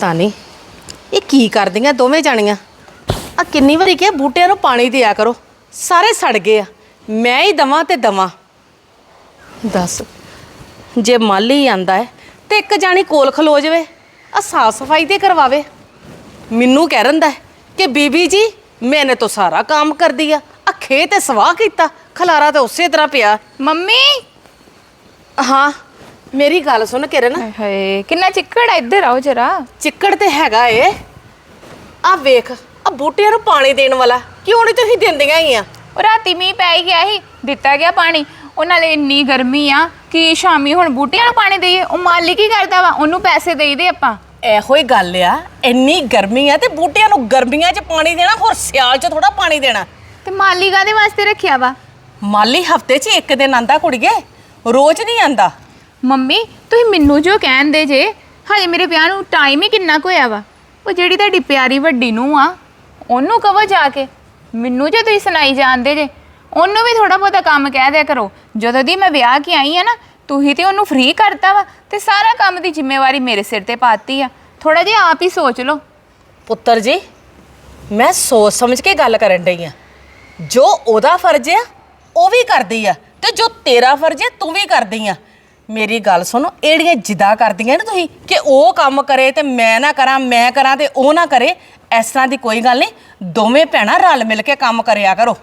ਤਾਂ ਨਹੀਂ। ਇਹ ਕੀ ਕਰਦੀਆਂ ਦੋਵੇਂ ਜਾਣੀਆਂ? ਆ ਕਿੰਨੀ ਵਾਰੀ ਕਿਹਾ ਬੂਟਿਆਂ ਨੂੰ ਪਾਣੀ ਦਿਆ ਕਰੋ। ਸਾਰੇ ਸੜ ਗਏ ਆ। ਮੈਂ ਹੀ ਦਵਾਂ ਤੇ ਦਵਾਂ। ਦੱਸ ਜੇ ਮਾਲੀ ਆਂਦਾ ਹੈ ਤੇ ਇੱਕ ਜਾਣੀ ਕੋਲ ਖਲੋ ਜਾਵੇ ਆ ਸਾਫ਼ ਸਫ਼ਾਈ ਤੇ ਕਰਵਾਵੇ। ਮੈਨੂੰ ਕਹਿ ਰੰਦਾ ਹੈ ਕਿ ਬੀਬੀ ਜੀ ਮੈਨੇ ਤਾਂ ਸਾਰਾ ਕੰਮ ਕਰਦੀ ਆ ਅੱਖੇ ਤੇ ਸਵਾਹ ਕੀਤਾ ਖਲਾਰਾ ਤਾਂ ਉਸੇ ਤਰ੍ਹਾਂ ਪਿਆ। ਮੰਮੀ! ਹਾਂ। ਮੇਰੀ ਗੱਲ ਸੁਣ ਕਿਰਨ। ਹਾਏ ਹਾਏ ਕਿੰਨਾ ਚਿੱਕੜ ਆ ਇੱਧਰ ਆਓ ਜਰਾ। ਚਿੱਕੜ ਤੇ ਹੈਗਾ ਏ। ਆ ਵੇਖ ਆ ਬੂਟਿਆਂ ਨੂੰ ਪਾਣੀ ਦੇਣ ਵਾਲਾ ਕਿਉਂ ਨਹੀਂ ਤੁਸੀਂ ਦਿੰਦੀਆਂ ਹੀ ਆ ਉਹ ਰਾਤੀ ਮੀਂਹ ਪੈ ਹੀ ਗਿਆ ਸੀ ਦਿੱਤਾ ਗਿਆ ਪਾਣੀ। ਉਹ ਨਾਲੇ ਇੰਨੀ ਗਰਮੀ ਆ ਕਿ ਸ਼ਾਮੀ ਹੁਣ ਬੂਟਿਆਂ ਨੂੰ ਪਾਣੀ ਦੇਈਏ ਉਹ ਮਾਲੀ ਕੀ ਕਰਦਾ ਵਾ ਉਹਨੂੰ ਪੈਸੇ ਦੇਈਦੇ ਆਪਾਂ। ਇਹੋ ਹੀ ਗੱਲ ਆ ਇੰਨੀ ਗਰਮੀ ਆ ਤੇ ਬੂਟਿਆਂ ਨੂੰ ਗਰਮੀਆਂ 'ਚ ਪਾਣੀ ਦੇਣਾ ਹੋਰ ਸਿਆਲ 'ਚ ਥੋੜਾ ਪਾਣੀ ਦੇਣਾ। ਤੇ ਮਾਲੀ ਕਾਦੇ ਵਾਸਤੇ ਰੱਖਿਆ ਵਾ। ਮਾਲੀ ਹਫ਼ਤੇ 'ਚ ਇੱਕ ਦਿਨ ਆਂਦਾ ਕੁੜੀਏ ਰੋਜ਼ ਨਹੀਂ ਆਂਦਾ। ਮੰਮੀ, ਤੁਸੀਂ ਮੈਨੂੰ ਜੋ ਕਹਿੰਦੇ ਜੇ ਹਜੇ ਮੇਰੇ ਵਿਆਹ ਨੂੰ ਟਾਈਮ ਹੀ ਕਿੰਨਾ ਕੁ ਹੋਇਆ ਵਾ? ਉਹ ਜਿਹੜੀ ਤੁਹਾਡੀ ਪਿਆਰੀ ਵੱਡੀ ਨੂੰ ਆ, ਉਹਨੂੰ ਕਹੋ ਜਾ ਕੇ। ਮੈਨੂੰ ਜੇ ਤੁਸੀਂ ਸੁਣਾਈ ਜਾਂਦੇ ਜੇ, ਉਹਨੂੰ ਵੀ ਥੋੜਾ ਬਹੁਤਾ ਕੰਮ ਕਹਿ ਦਿਆ ਕਰੋ। ਜਦੋਂ ਦੀ ਮੈਂ ਵਿਆਹ ਕੇ ਆਈ ਆ ਨਾ, ਤੁਸੀਂ ਤੇ ਉਹਨੂੰ ਫ੍ਰੀ ਕਰਤਾ ਵਾ ਤੇ ਸਾਰਾ ਕੰਮ ਦੀ ਜ਼ਿੰਮੇਵਾਰੀ ਮੇਰੇ ਸਿਰ ਤੇ ਪਾਤੀ ਆ। ਥੋੜਾ ਜਿਹਾ ਆਪ ਹੀ ਸੋਚ ਲਓ। ਪੁੱਤਰ ਜੀ, ਮੈਂ ਸੋਚ ਸਮਝ ਕੇ ਗੱਲ ਕਰਨ ਡਈ ਆ। ਜੋ ਉਹਦਾ ਫਰਜ਼ ਆ, ਉਹ ਵੀ ਕਰਦੀ ਆ ਤੇ ਜੋ ਤੇਰਾ ਫਰਜ਼ ਆ, ਤੂੰ ਵੀ ਕਰਦੀ ਆ। ਮੇਰੀ ਗੱਲ ਸੁਣੋ, ਇਹੜੀਆਂ ਜਿੱਦਾਂ ਕਰਦੀਆਂ ਨਾ ਤੁਸੀਂ ਕਿ ਉਹ ਕੰਮ ਕਰੇ ਤੇ ਮੈਂ ਨਾ ਕਰਾਂ, ਮੈਂ ਕਰਾਂ ਤੇ ਉਹ ਨਾ ਕਰੇ, ਇਸ ਤਰ੍ਹਾਂ ਦੀ ਕੋਈ ਗੱਲ ਨਹੀਂ। ਦੋਵੇਂ ਭੈਣਾਂ ਰਲ ਮਿਲ ਕੇ ਕੰਮ ਕਰਿਆ ਕਰੋ।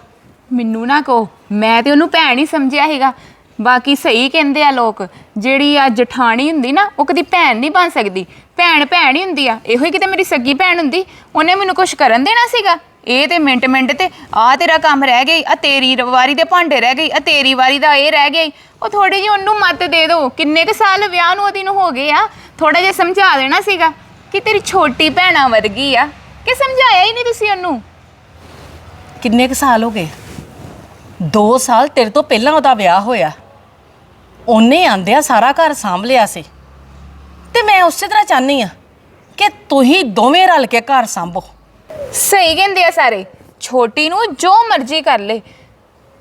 ਮੈਨੂੰ ਨਾ ਕਹੋ, ਮੈਂ ਤੇ ਉਹਨੂੰ ਭੈਣ ਹੀ ਸਮਝਿਆ ਹੈਗਾ ਬਾਕੀ ਸਹੀ ਕਹਿੰਦੇ ਆ ਲੋਕ, ਜਿਹੜੀ ਆ ਜਠਾਣੀ ਹੁੰਦੀ ਨਾ, ਉਹ ਕਦੀ ਭੈਣ ਨਹੀਂ ਬਣ ਸਕਦੀ। ਭੈਣ ਭੈਣ ਹੀ ਹੁੰਦੀ ਆ, ਇਹੋ ਹੀ ਕਿਤੇ ਮੇਰੀ ਸੱਗੀ ਭੈਣ ਹੁੰਦੀ, ਉਹਨੇ ਮੈਨੂੰ ਕੁਝ ਕਰਨ ਦੇਣਾ ਸੀਗਾ? ਇਹ ਤੇ ਮਿੰਟ ਮਿੰਟ ਤੇ ਆ ਤੇਰਾ ਕੰਮ ਰਹਿ ਗਈ ਆ ਤੇਰੀ ਵਾਰੀ ਦੇ ਭਾਂਡੇ ਰਹਿ ਗਈ ਆ ਤੇਰੀ ਵਾਰੀ ਦਾ ਇਹ ਰਹਿ ਗਈ ਉਹ ਥੋੜੀ ਜਿਹੀ ਉਹਨੂੰ ਮੱਤ ਦੇ ਦਿਓ ਕਿੰਨੇ ਕੁ ਸਾਲ ਵਿਆਹ ਨੂੰ ਉਹਦੀ ਨੂੰ ਹੋ ਗਏ ਆ ਥੋੜਾ ਜਿਹਾ ਸਮਝਾ ਦੇਣਾ ਸੀਗਾ ਕਿ ਤੇਰੀ ਛੋਟੀ ਭੈਣਾ ਵਰਗੀ ਆ, ਕਿ ਸਮਝਾਇਆ ਹੀ ਨਹੀਂ ਤੁਸੀਂ ਉਹਨੂੰ? ਕਿੰਨੇ ਕੁ ਸਾਲ ਹੋ ਗਏ? 2 ਸਾਲ ਤੇਰੇ ਤੋਂ ਪਹਿਲਾਂ ਉਹਦਾ ਵਿਆਹ ਹੋਇਆ। ਉਹਨੇ ਆਂਦਿਆ ਸਾਰਾ ਘਰ ਸਾਂਭ ਲਿਆ ਸੀ। ਤੇ ਮੈਂ ਉਸੇ ਤਰ੍ਹਾਂ ਚਾਹਨੀ ਆ ਕਿ ਤੁਸੀਂ ਦੋਵੇਂ ਰਲ ਕੇ ਘਰ ਸਾਂਭੋ। ਸਹੀ ਕਹਿੰਦੇ ਆ ਸਾਰੇ। ਛੋਟੀ ਨੂੰ ਜੋ ਮਰਜ਼ੀ ਕਰ ਲੇ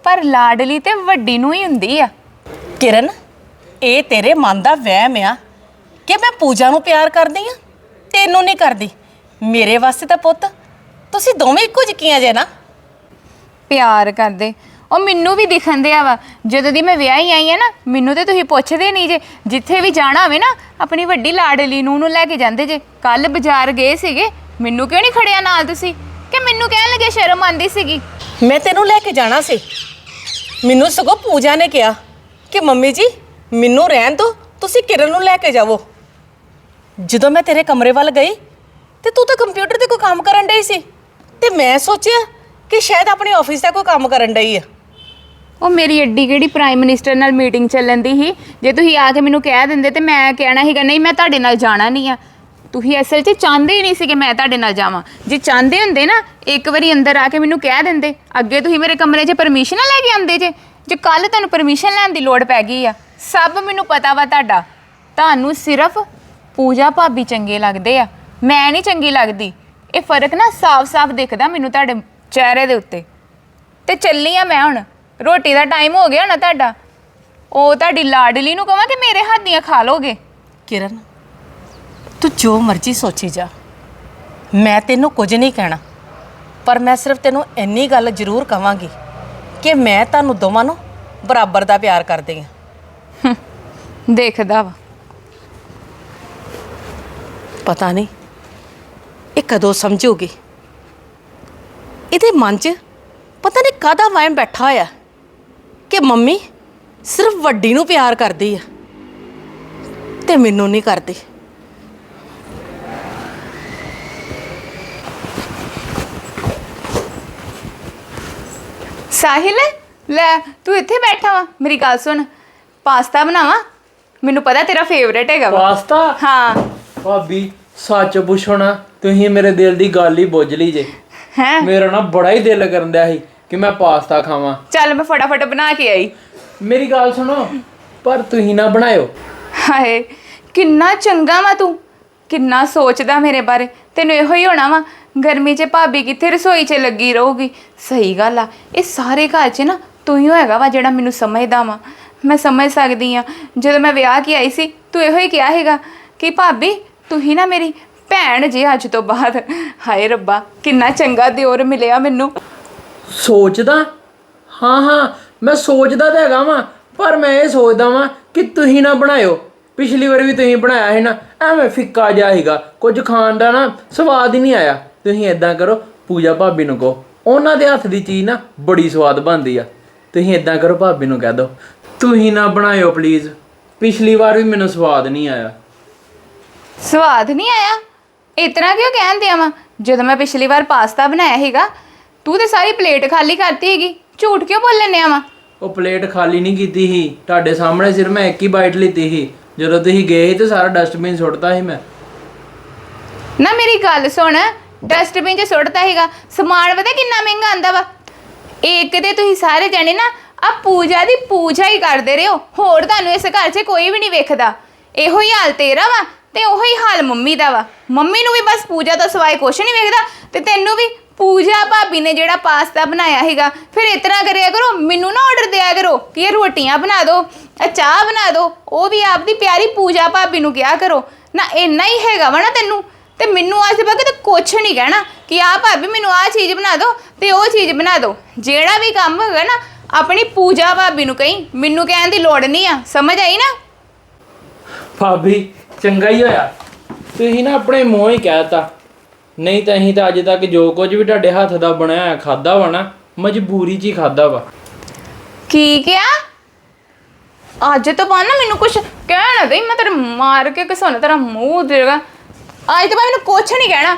ਪਰ ਲਾਡਲੀ ਤੇ ਵੱਡੀ ਨੂੰ ਹੀ ਹੁੰਦੀ ਆ। ਕਿਰਨ ਇਹ ਤੇਰੇ ਮਨ ਦਾ ਵਹਿਮ ਆ ਕਿ ਮੈਂ ਪੂਜਾ ਨੂੰ ਪਿਆਰ ਕਰਦੀ ਆ? ਤੈਨੂੰ ਨਹੀਂ ਕਰਦੀ। ਮੇਰੇ ਵਾਸਤੇ ਤਾਂ ਪੁੱਤ ਤੁਸੀਂ ਦੋਵੇਂ ਇੱਕੋ ਜਿਹੀਆਂ ਜੇ ਨਾ। ਪਿਆਰ ਕਰਦੇ। ਉਹ ਮੈਨੂੰ ਵੀ ਦਿਖਣ ਦਿਆ ਵਾ। ਜਦੋਂ ਦੀ ਮੈਂ ਵਿਆਹੀ ਆਈ ਆ ਨਾ ਮੈਨੂੰ ਤੇ ਤੁਸੀਂ ਪੁੱਛਦੇ ਨਹੀਂ ਜੇ। ਜਿੱਥੇ ਵੀ ਜਾਣਾ ਹੋਵੇ ਨਾ ਆਪਣੀ ਵੱਡੀ ਲਾਡਲੀ ਨੂੰ ਨੂੰ ਲੈ ਕੇ ਜਾਂਦੇ ਜੇ। ਕੱਲ ਬਾਜ਼ਾਰ ਗਏ ਸੀਗੇ ਮੈਨੂੰ ਕਿਉਂ ਨਹੀਂ ਖੜਿਆ ਨਾਲ ਤੁਸੀਂ? ਕਿ ਮੈਨੂੰ ਕਹਿਣ ਲੱਗੇ ਸ਼ਰਮ ਆਂਦੀ ਸੀਗੀ? ਮੈਂ ਤੈਨੂੰ ਲੈ ਕੇ ਜਾਣਾ ਸੀ। ਮੈਨੂੰ ਸਗੋਂ ਪੂਜਾ ਨੇ ਕਿਹਾ ਕਿ ਮੰਮੀ ਜੀ ਮੈਨੂੰ ਰਹਿਣ ਦਿਓ ਤੁਸੀਂ ਕਿਰਨ ਨੂੰ ਲੈ ਕੇ ਜਾਵੋ। ਜਦੋਂ ਮੈਂ ਤੇਰੇ ਕਮਰੇ ਵੱਲ ਗਈ ਤੇ ਤੂੰ ਤਾਂ ਕੰਪਿਊਟਰ ਤੇ ਕੋਈ ਕੰਮ ਕਰਨ ਡਈ ਸੀ। ਤੇ ਮੈਂ ਸੋਚਿਆ ਕਿ ਸ਼ਾਇਦ ਆਪਣੇ ਆਫਿਸ ਦਾ ਕੋਈ ਕੰਮ ਕਰਨ ਡਈ ਆ। ਉਹ ਮੇਰੀ ਐਡੀ ਕਿਹੜੀ ਪ੍ਰਾਈਮ ਮਿਨਿਸਟਰ ਨਾਲ ਮੀਟਿੰਗ ਚੱਲਣ ਦੀ ਸੀ? ਜੇ ਤੁਸੀਂ ਆ ਕੇ ਮੈਨੂੰ ਕਹਿ ਦਿੰਦੇ ਤੇ ਮੈਂ ਕਹਿਣਾ ਸੀਗਾ ਨਹੀਂ ਮੈਂ ਤੁਹਾਡੇ ਨਾਲ ਜਾਣਾ ਨਹੀਂ ਆ। ਤੁਸੀਂ ਅਸਲ 'ਚ ਚਾਹੁੰਦੇ ਹੀ ਨਹੀਂ ਸੀ ਕਿ ਮੈਂ ਤੁਹਾਡੇ ਨਾਲ ਜਾਵਾਂ। ਜੇ ਚਾਹੁੰਦੇ ਹੁੰਦੇ ਨਾ, ਇੱਕ ਵਾਰੀ ਅੰਦਰ ਆ ਕੇ ਮੈਨੂੰ ਕਹਿ ਦਿੰਦੇ, ਅੱਗੇ ਤੁਸੀਂ ਮੇਰੇ ਕਮਰੇ 'ਚ ਪਰਮਿਸ਼ਨ ਲੈ ਕੇ ਆਉਂਦੇ ਜੇ ਜੇ ਕੱਲ ਤੁਹਾਨੂੰ ਪਰਮਿਸ਼ਨ ਲੈਣ ਦੀ ਲੋੜ ਪੈ ਗਈ ਆ, ਸਭ ਮੈਨੂੰ ਪਤਾ ਵਾ ਤੁਹਾਡਾ। ਤੁਹਾਨੂੰ ਸਿਰਫ ਪੂਜਾ ਭਾਬੀ ਚੰਗੇ ਲੱਗਦੇ ਆ, ਮੈਂ ਨਹੀਂ ਚੰਗੀ ਲੱਗਦੀ। ਇਹ ਫ਼ਰਕ ਨਾ ਸਾਫ਼-ਸਾਫ਼ ਦਿਖਦਾ ਮੈਨੂੰ ਤੁਹਾਡੇ ਚਿਹਰੇ ਦੇ ਉੱਤੇ। ਤੇ ਚੱਲੀ ਆ ਮੈਂ ਹੁਣ, ਰੋਟੀ ਦਾ ਟਾਈਮ ਹੋ ਗਿਆ ਨਾ ਤੁਹਾਡਾ। ਉਹ ਤੁਹਾਡੀ ਲਾਡਲੀ ਨੂੰ ਕਹਾਂ ਕਿ ਮੇਰੇ ਹੱਥ ਦੀਆਂ ਖਾ ਲੋਗੇ? ਕਿਰਨ ਤੂੰ ਜੋ ਮਰਜ਼ੀ ਸੋਚੀ ਜਾ। ਮੈਂ ਤੈਨੂੰ ਕੁਝ ਨਹੀਂ ਕਹਿਣਾ ਪਰ ਮੈਂ ਸਿਰਫ ਤੈਨੂੰ ਇੰਨੀ ਗੱਲ ਜ਼ਰੂਰ ਕਵਾਂਗੀ ਕਿ ਮੈਂ ਤੁਹਾਨੂੰ ਦੋਵਾਂ ਨੂੰ ਬਰਾਬਰ ਦਾ ਪਿਆਰ ਕਰਦੀ ਹਾਂ। ਦੇਖਦਾ ਵਾ। ਪਤਾ ਨਹੀਂ ਇਹ ਕਦੋਂ ਸਮਝੂਗੀ। ਇਹਦੇ ਮਨ 'ਚ ਪਤਾ ਨਹੀਂ ਕਾਹਦਾ ਵਹਿਮ ਬੈਠਾ ਹੋਇਆ ਕਿ ਮੰਮੀ ਸਿਰਫ ਵੱਡੀ ਨੂੰ ਪਿਆਰ ਕਰਦੀ ਆ ਤੇ ਮੈਨੂੰ ਨਹੀਂ ਕਰਦੀ। ਸਾਹਿਲ ਲੈ ਤੂੰ ਇੱਥੇ ਬੈਠਾ ਵਾ। ਮੇਰੀ ਗੱਲ ਸੁਣ ਪਾਸਤਾ ਬਣਾਵਾ? ਮੈਨੂੰ ਪਤਾ ਤੇਰਾ ਫੇਵਰੇਟ ਹੈਗਾ ਵਾ। ਪਾਸਤਾ? ਹਾਂ। ਭਾਬੀ ਸੱਚ ਪੁੱਛਣਾ ਤੁਸੀਂ ਮੇਰੇ ਦਿਲ ਦੀ ਗੱਲ ਹੀ ਬੁੱਝ ਲਈ ਜੇ। ਹੈ? ਮੇਰਾ ਨਾ ਬੜਾ ਹੀ ਦਿਲ ਕਰਨ ਦਿਆ ਸੀ ਕਿ ਮੈਂ ਪਾਸਤਾ ਖਾਵਾਂ। ਚੱਲ ਮੈਂ ਫਟਾਫਟ ਬਣਾ ਕੇ ਆਈ। ਮੇਰੀ ਗੱਲ ਸੁਣੋ ਪਰ ਤੁਸੀਂ ਨਾ ਬਣਾਇਓ। ਹਾਏ ਕਿੰਨਾ ਚੰਗਾ ਵਾ ਤੂੰ। ਕਿੰਨਾ ਸੋਚਦਾ ਮੇਰੇ ਬਾਰੇ। ਤੈਨੂੰ ਇਹੋ ਹੀ ਹੋਣਾ ਵਾ ਗਰਮੀ 'ਚ ਭਾਬੀ ਕਿੱਥੇ ਰਸੋਈ 'ਚ ਲੱਗੀ ਰਹੂਗੀ? ਸਹੀ ਗੱਲ ਆ। ਇਹ ਸਾਰੇ ਘਰ 'ਚ ਨਾ ਤੂੰ ਹੀ ਹੋਏਗਾ ਵਾ ਜਿਹੜਾ ਮੈਨੂੰ ਸਮਝਦਾ ਵਾ। ਮੈਂ ਸਮਝ ਸਕਦੀ ਆ। ਜਦੋਂ ਮੈਂ ਵਿਆਹ ਕੇ ਆਈ ਸੀ, ਤੂੰ ਇਹੋ ਹੀ ਕਿਹਾ ਹੈਗਾ ਕਿ ਭਾਬੀ, ਤੂੰ ਹੀ ਨਾ ਮੇਰੀ ਭੈਣ ਜੇ ਅੱਜ ਤੋਂ ਬਾਅਦ। ਹਾਏ ਰੱਬਾ, ਕਿੰਨਾ ਚੰਗਾ ਦਿਓਰ ਮਿਲਿਆ ਮੈਨੂੰ। ਸੋਚਦਾ? ਹਾਂ ਹਾਂ, ਮੈਂ ਸੋਚਦਾ ਤਾਂ ਹੈਗਾ ਵਾਂ, ਪਰ ਮੈਂ ਇਹ ਸੋਚਦਾ ਵਾਂ ਕਿ ਤੁਸੀਂ ਨਾ ਬਣਾਇਓ। ਪਿਛਲੀ ਵਾਰ ਵੀ ਤੁਸੀਂ ਬਣਾਇਆ ਸੀ ਨਾ, ਐਵੇਂ ਫਿੱਕਾ ਜਿਹਾ ਸੀਗਾ। ਕੁਝ ਖਾਣ ਦਾ ਨਾ ਸਵਾਦ ਹੀ ਨਹੀਂ ਆਇਆ। ਤੁਸੀਂ ਇਦਾਂ ਕਰੋ ਪੂਜਾ ਭਾਬੀ ਨੂੰ ਕਹੋ। ਉਹਨਾਂ ਦੇ ਹੱਥ ਦੀ ਚੀਜ਼ ਨਾ ਬੜੀ ਸਵਾਦ ਬਣਦੀ ਆ। ਤੁਸੀਂ ਇਦਾਂ ਕਰੋ ਭਾਬੀ ਨੂੰ ਕਹਿ ਦਿਓ। ਤੁਸੀਂ ਨਾ ਬਣਾਇਓ ਪਲੀਜ਼ ਪਿਛਲੀ ਵਾਰ ਵੀ ਮੈਨੂੰ ਸਵਾਦ ਨਹੀਂ ਆਇਆ। ਸਵਾਦ ਨਹੀਂ ਆਇਆ? ਇਤਨਾ ਕਿਉਂ ਕਹਿੰਦੇ ਆਵਾਂ ਜਦੋਂ ਮੈਂ ਪਿਛਲੀ ਵਾਰ ਪਾਸਤਾ ਬਣਾਇਆ ਸੀਗਾ ਤੂੰ ਤੇ ਸਾਰੀ ਪਲੇਟ ਖਾਲੀ ਕਰਤੀ ਹੈਗੀ ਝੂਠ ਕਿਉਂ ਬੋਲਣੇ ਆਵਾਂ ਉਹ ਪਲੇਟ ਖਾਲੀ ਨਹੀਂ ਕੀਤੀ ਸੀ। ਤੁਹਾਡੇ ਸਾਹਮਣੇ ਸਿਰ ਮੈਂ ਇੱਕ ਹੀ ਬਾਈਟ ਲਿੱਤੀ ਸੀ। ਜਦੋਂ ਤੁਸੀਂ ਗਏ ਸੀ ਤੇ ਸਾਰਾ ਡਸਟਬਿਨ ਸੁੱਟਤਾ ਸੀ ਮੈਂ। ਨਾ ਮੇਰੀ ਗੱਲ ਸੁਣ। ਡਸਟਬਿਨ 'ਚ ਸੁੱਟਦਾ ਹੈਗਾ ਸਮਾਨ ਪਤਾ ਕਿੰਨਾ ਮਹਿੰਗਾ ਆਂਦਾ ਵਾ? ਇੱਕ ਤੇ ਤੁਸੀਂ ਸਾਰੇ ਜਾਣੇ ਨਾ ਆ ਪੂਜਾ ਦੀ ਪੂਜਾ ਹੀ ਕਰਦੇ ਰਹੋ। ਹੋਰ ਤੁਹਾਨੂੰ ਇਸ ਘਰ 'ਚ ਕੋਈ ਵੀ ਨਹੀਂ ਵੇਖਦਾ। ਇਹੋ ਹੀ ਹਾਲ ਤੇਰਾ ਵਾ ਤੇ ਉਹੋ ਹੀ ਹਾਲ ਮੰਮੀ ਦਾ ਵਾ। ਮੰਮੀ ਨੂੰ ਵੀ ਬਸ ਪੂਜਾ ਤੋਂ ਸਿਵਾਏ ਕੁਛ ਨਹੀਂ ਵੇਖਦਾ ਤੇ ਤੈਨੂੰ ਵੀ ਪੂਜਾ ਭਾਬੀ ਨੇ ਜਿਹੜਾ ਪਾਸਤਾ ਬਣਾਇਆ ਹੈਗਾ ਫਿਰ ਇਤਨਾ ਕਰਿਆ ਕਰੋ, ਮੈਨੂੰ ਨਾ ਆਰਡਰ ਦਿਆ ਕਰੋ ਕਿ ਇਹ ਰੋਟੀਆਂ ਬਣਾ ਦਿਓ ਇਹ ਚਾਹ ਬਣਾ ਦਿਓ ਉਹ ਵੀ ਆਪਦੀ ਪਿਆਰੀ ਪੂਜਾ ਭਾਬੀ ਨੂੰ ਕਿਹਾ ਕਰੋ। ਨਾ ਇੰਨਾ ਹੀ ਹੈਗਾ ਵਾ ਨਾ ਤੈਨੂੰ। ਤੇ ਮੈਨੂੰ ਅੱਜ ਤੱਕ ਤੇ ਕੁਛ ਨਹੀਂ ਕਹਿਣਾ ਕਿ ਆ ਭਾਬੀ ਮੈਨੂੰ ਆ ਚੀਜ਼ ਬਣਾ ਦਿਓ ਤੇ ਉਹ ਚੀਜ਼ ਬਣਾ ਦਿਓ। ਜਿਹੜਾ ਵੀ ਕੰਮ ਹੈਗਾ ਨਾ ਆਪਣੀ ਪੂਜਾ ਭਾਬੀ ਨੂੰ ਕਹੀਂ ਮੈਨੂੰ ਕਹਿਣ ਦੀ ਲੋੜ ਨਹੀਂ ਆ। ਸਮਝ ਆਈ ਨਾ? ਭਾਬੀ ਚੰਗਾ ਹੀ ਹੋਇਆ। ਤੁਸੀਂ ਨਾ ਆਪਣੇ ਮੂੰਹ ਹੀ ਕਹਿਤਾ ਨਹੀਂ ਤਾਂ ਅਸੀਂ ਤਾਂ ਅੱਜ ਤੱਕ ਜੋ ਕੁਝ ਵੀ ਤੁਹਾਡੇ ਹੱਥ ਦਾ ਬਣਿਆ ਹੋਇਆ ਖਾਦਾ ਵਾ ਨਾ ਮਜਬੂਰੀ 'ਚ ਹੀ ਖਾਦਾ ਵਾ। ਕੀ ਕਿਹਾ? ਅੱਜ ਤੋਂ ਬਾਅਦ ਨਾ ਮੈਨੂੰ ਕੁਛ ਕਹਿਣਾ ਦੇ ਮੈਂ ਤੇਰੇ ਮਾਰ ਕੇ ਕਿਸੋਂ ਤੇਰਾ ਮੂੰਹ ਦੇਗਾ। ਅੱਜ ਤੋਂ ਬਾਅਦ ਮੈਨੂੰ ਕੁਛ ਨਹੀਂ ਕਹਿਣਾ।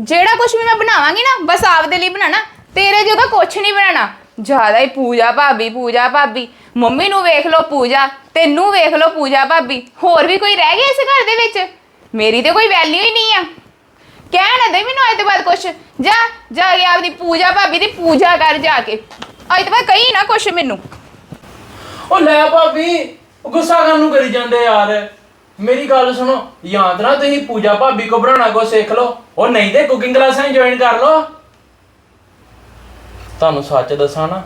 ਜਿਹੜਾ ਕੁਛ ਵੀ ਮੈਂ ਬਣਾਵਾਂਗੀ ਨਾ, ਬਸ ਆਪਦੇ ਲਈ ਬਣਾਣਾ ਤੇਰੇ ਜੋਗਾ ਕੁਛ ਨਹੀਂ ਬਣਾਣਾ ਜ਼ਿਆਦਾ ਹੀ ਪੂਜਾ ਭਾਬੀ ਪੂਜਾ ਭਾਬੀ। ਮੰਮੀ ਨੂੰ ਵੇਖ ਲਓ ਪੂਜਾ, ਤੈਨੂੰ ਵੇਖ ਲਓ ਪੂਜਾ ਭਾਬੀ। ਹੋਰ ਵੀ ਕੋਈ ਰਹਿ ਗਿਆ ਇਸ ਘਰ ਦੇ ਵਿੱਚ? ਮੇਰੀ ਤੇ ਕੋਈ ਵੈਲਿਊ ਹੀ ਨਹੀਂ ਆ। ਕਹਿਣਾ ਦੇ ਮੈਨੂੰ ਅੱਜ ਤੋਂ ਬਾਅਦ ਕੁਛ। ਜਾ ਜਾ ਕੇ ਆਪਦੀ ਪੂਜਾ ਭਾਬੀ ਦੀ ਪੂਜਾ ਕਰ ਜਾ ਕੇ। ਅੱਜ ਤੋਂ ਬਾਅਦ ਕਹੀ ਨਾ ਕੁਛ ਮੈਨੂੰ। ਉਹ ਲੈ ਭਾਬੀ, ਗੁੱਸਾ ਕਰਨ ਨੂੰ ਕਰੀ ਜਾਂਦੇ ਯਾਰ? ਮੇਰੀ ਗੱਲ ਸੁਣੋ ਯਾਦ ਨਾ ਤੁਸੀਂ ਪੂਜਾ ਭਾਬੀ ਕੋ ਬਣਾਉਣਾ ਕੋ ਸਿੱਖ ਲਓ ਉਹ ਨਹੀਂ ਤੇ ਕੁਕਿੰਗ ਕਲਾਸਾਂ ਜੁਆਇਨ ਕਰ ਲਓ। ਤੁਹਾਨੂੰ ਸੱਚ ਦੱਸਾਂ ਨਾ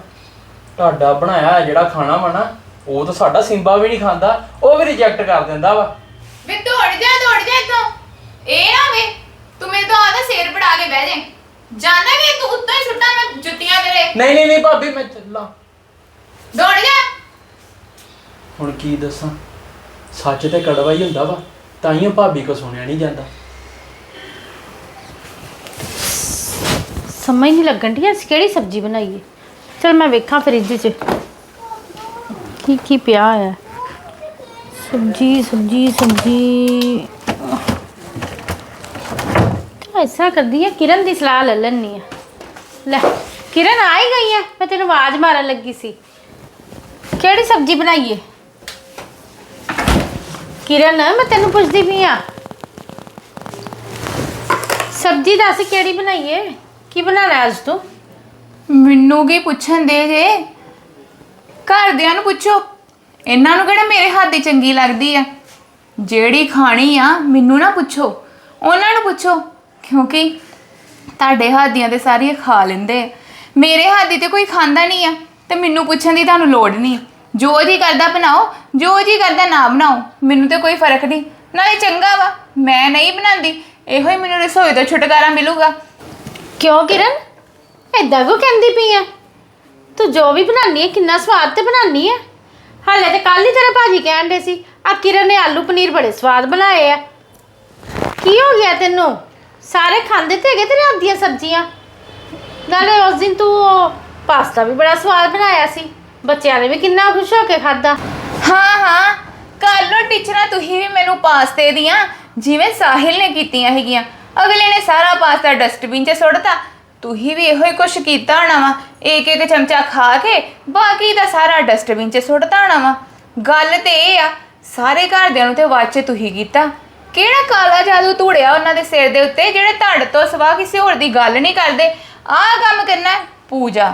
ਤੁਹਾਡਾ ਬਣਾਇਆ ਹੋਇਆ ਜਿਹੜਾ ਖਾਣਾ ਵਾ ਨਾ ਉਹ ਤਾਂ ਸਾਡਾ ਸਿੰਬਾ ਵੀ ਨਹੀਂ ਖਾਂਦਾ ਉਹ ਵੀ ਰਿਜੈਕਟ ਕਰ ਦਿੰਦਾ ਵਾ। ਵੇ ਦੌੜ ਜਾ ਦੌੜ ਜਾ ਇੱਥੋਂ। ਇਹ ਨਾ ਵੇ ਤੂੰ ਮੇਰੇ ਤੋਂ ਆਦਾ ਸਿਰ ਪੜਾ ਕੇ ਬਹਿ ਜਾ ਜਾਂਦਾ ਕਿ ਤੂੰ ਉੱਤੋਂ ਹੀ ਸੁੱਟਾਂ ਮੈਂ ਜੁੱਤੀਆਂ ਤੇਰੇ? ਨਹੀਂ ਨਹੀਂ ਨਹੀਂ ਭਾਬੀ ਮੈਂ ਚੱਲਾਂ। ਦੌੜ ਜਾ। ਹੁਣ ਕੀ ਦੱਸਾਂ? ਸੱਚ ਤੇ ਕੜਵਾ ਹੀ ਹੁੰਦਾ ਵਾ ਤਾਂ ਹੀ ਭਾਬੀ ਕੋ ਸੁਣਿਆ ਨਹੀਂ ਜਾਂਦਾ। ਸਮਝ ਨਹੀਂ ਲੱਗਣ ਦੀ ਅਸੀਂ ਕਿਹੜੀ ਸਬਜ਼ੀ ਬਣਾਈਏ? ਚਲ ਮੈਂ ਵੇਖਾਂ ਫ੍ਰਿਜ 'ਚ, ਕੀ ਕੀ ਪਿਆ ਹੈ ਸਬਜ਼ੀ ਸਬਜ਼ੀ ਸਬਜ਼ੀ। ਐਸਾ ਕਰਦੀ ਹੈ ਕਿਰਨ ਦੀ ਸਲਾਹ ਲੈ ਲੈਣੀ ਆ। ਲੈ, ਕਿਰਨ ਆ ਹੀ ਗਈ ਹੈ ਮੈਂ ਤੈਨੂੰ ਆਵਾਜ਼ ਮਾਰਨ ਲੱਗੀ ਸੀ। ਕਿਹੜੀ ਸਬਜ਼ੀ ਬਣਾਈਏ? ਕਿਰਨ, ਮੈਂ ਤੈਨੂੰ ਪੁੱਛਦੀ ਪਈ ਆ। ਸਬਜ਼ੀ ਦੱਸ ਕਿਹੜੀ ਬਣਾਈਏ? ਕੀ ਬਣਾਣਾ ਅੱਜ ਤੂੰ? ਮੈਨੂੰ ਕੀ ਪੁੱਛਣ ਦੇ ਜੇ? ਘਰਦਿਆਂ ਨੂੰ ਪੁੱਛੋ। ਇਹਨਾਂ ਨੂੰ ਕਿਹੜਾ ਮੇਰੇ ਹੱਥ ਦੀ ਚੰਗੀ ਲੱਗਦੀ ਆ? ਜਿਹੜੀ ਖਾਣੀ ਆ, ਮੈਨੂੰ ਨਾ ਪੁੱਛੋ। ਉਹਨਾਂ ਨੂੰ ਪੁੱਛੋ, ਕਿਉਂਕਿ ਤੁਹਾਡੇ ਹੱਥ ਦੀਆਂ ਤੇ ਸਾਰੀਆਂ ਖਾ ਲੈਂਦੇ ਆ। ਮੇਰੇ ਹੱਥ ਦੀ ਤੇ ਕੋਈ ਖਾਂਦਾ ਨਹੀਂ ਆ, ਤੇ ਮੈਨੂੰ ਪੁੱਛਣ ਦੀ ਤੁਹਾਨੂੰ ਲੋੜ ਨਹੀਂ ਜੋ ਜੀ ਕਰਦਾ ਬਣਾਓ, ਜੋ ਜੀ ਕਰਦਾ ਨਾ ਬਣਾਓ, ਮੈਨੂੰ ਤੇ ਕੋਈ ਫ਼ਰਕ ਨਹੀਂ। ਨਾਲੇ ਚੰਗਾ ਵਾ, ਮੈਂ ਨਹੀਂ ਬਣਾਉਂਦੀ, ਇਹੋ ਹੀ ਮੈਨੂੰ ਰਸੋਈ ਤੋਂ ਛੁਟਕਾਰਾ ਮਿਲੂਗਾ। ਕਿਉਂ ਕਿਰਨ? ਐਦਾਂ ਕਿਉਂ ਕਹਿੰਦੀ ਪਈ ਆ? ਤੂੰ ਜੋ ਵੀ ਬਣਾਉਣੀ ਹੈ ਕਿੰਨਾ ਸਵਾਦ ਤੇ ਬਣਾਉਣੀ ਹੈ ਹਾਲੇ ਤੇ ਕੱਲ ਹੀ ਤੇਰੇ ਭਾਜੀ ਕਹਿਣ ਦੇ ਸੀ, ਆ ਕਿਰਨ ਨੇ ਆਲੂ ਪਨੀਰ ਬੜੇ ਸਵਾਦ ਬਣਾਏ ਆ। ਕੀ ਹੋ ਗਿਆ ਤੈਨੂੰ? ਸਾਰੇ ਖਾਂਦੇ ਤੇ ਹੈਗੇ ਤੇਰੇ ਹੱਥ ਦੀਆਂ ਸਬਜ਼ੀਆਂ? ਨਾਲੇ ਉਸ ਦਿਨ ਤੂੰ ਉਹ ਪਾਸਤਾ ਵੀ ਬੜਾ ਸਵਾਦ ਬਣਾਇਆ ਸੀ। ਬੱਚਿਆਂ ਨੇ ਵੀ ਕਿੰਨਾ ਖੁਸ਼ ਹੋ ਕੇ ਖਾਦਾ ਹਾਂ ਹਾਂ। ਕਰ ਨੂੰ ਟੀਚਰਾਂ ਤੁਸੀਂ ਵੀ ਮੈਨੂੰ ਪਾਸਤੇ ਦੀਆਂ ਜਿਵੇਂ ਸਾਹਿਲ ਨੇ ਕੀਤੀਆਂ ਹੈਗੀਆਂ। ਅਗਲੇ ਨੇ ਸਾਰਾ ਪਾਸਤਾ ਡਸਟਬਿਨ 'ਚ ਸੁੱਟਤਾ। ਤੁਸੀਂ ਵੀ ਇਹੋ ਹੀ ਕੁਛ ਕੀਤਾ ਹੋਣਾ ਵਾ। ਇੱਕ ਇੱਕ ਚਮਚਾ ਖਾ ਕੇ ਬਾਕੀ ਦਾ ਸਾਰਾ ਡਸਟਬਿਨ 'ਚ ਸੁੱਟਤਾ ਹੋਣਾ ਵਾ। ਗੱਲ ਤੇ ਇਹ ਆ ਸਾਰੇ ਘਰਦਿਆਂ ਨੂੰ ਤੇ ਵਾਚੇ ਤੁਸੀਂ ਕੀਤਾ। ਕਿਹੜਾ ਕਾਲਾ ਜਾਦੂ ਧੂੜਿਆ ਉਹਨਾਂ ਦੇ ਸਿਰ ਦੇ ਉੱਤੇ ਜਿਹੜੇ ਤੁਹਾਡੇ ਤੋਂ ਸਵਾ ਕਿਸੇ ਹੋਰ ਦੀ ਗੱਲ ਨਹੀਂ ਕਰਦੇ? ਆਹ ਕੰਮ ਕਰਨਾ ਹੈ, ਪੂਜਾ।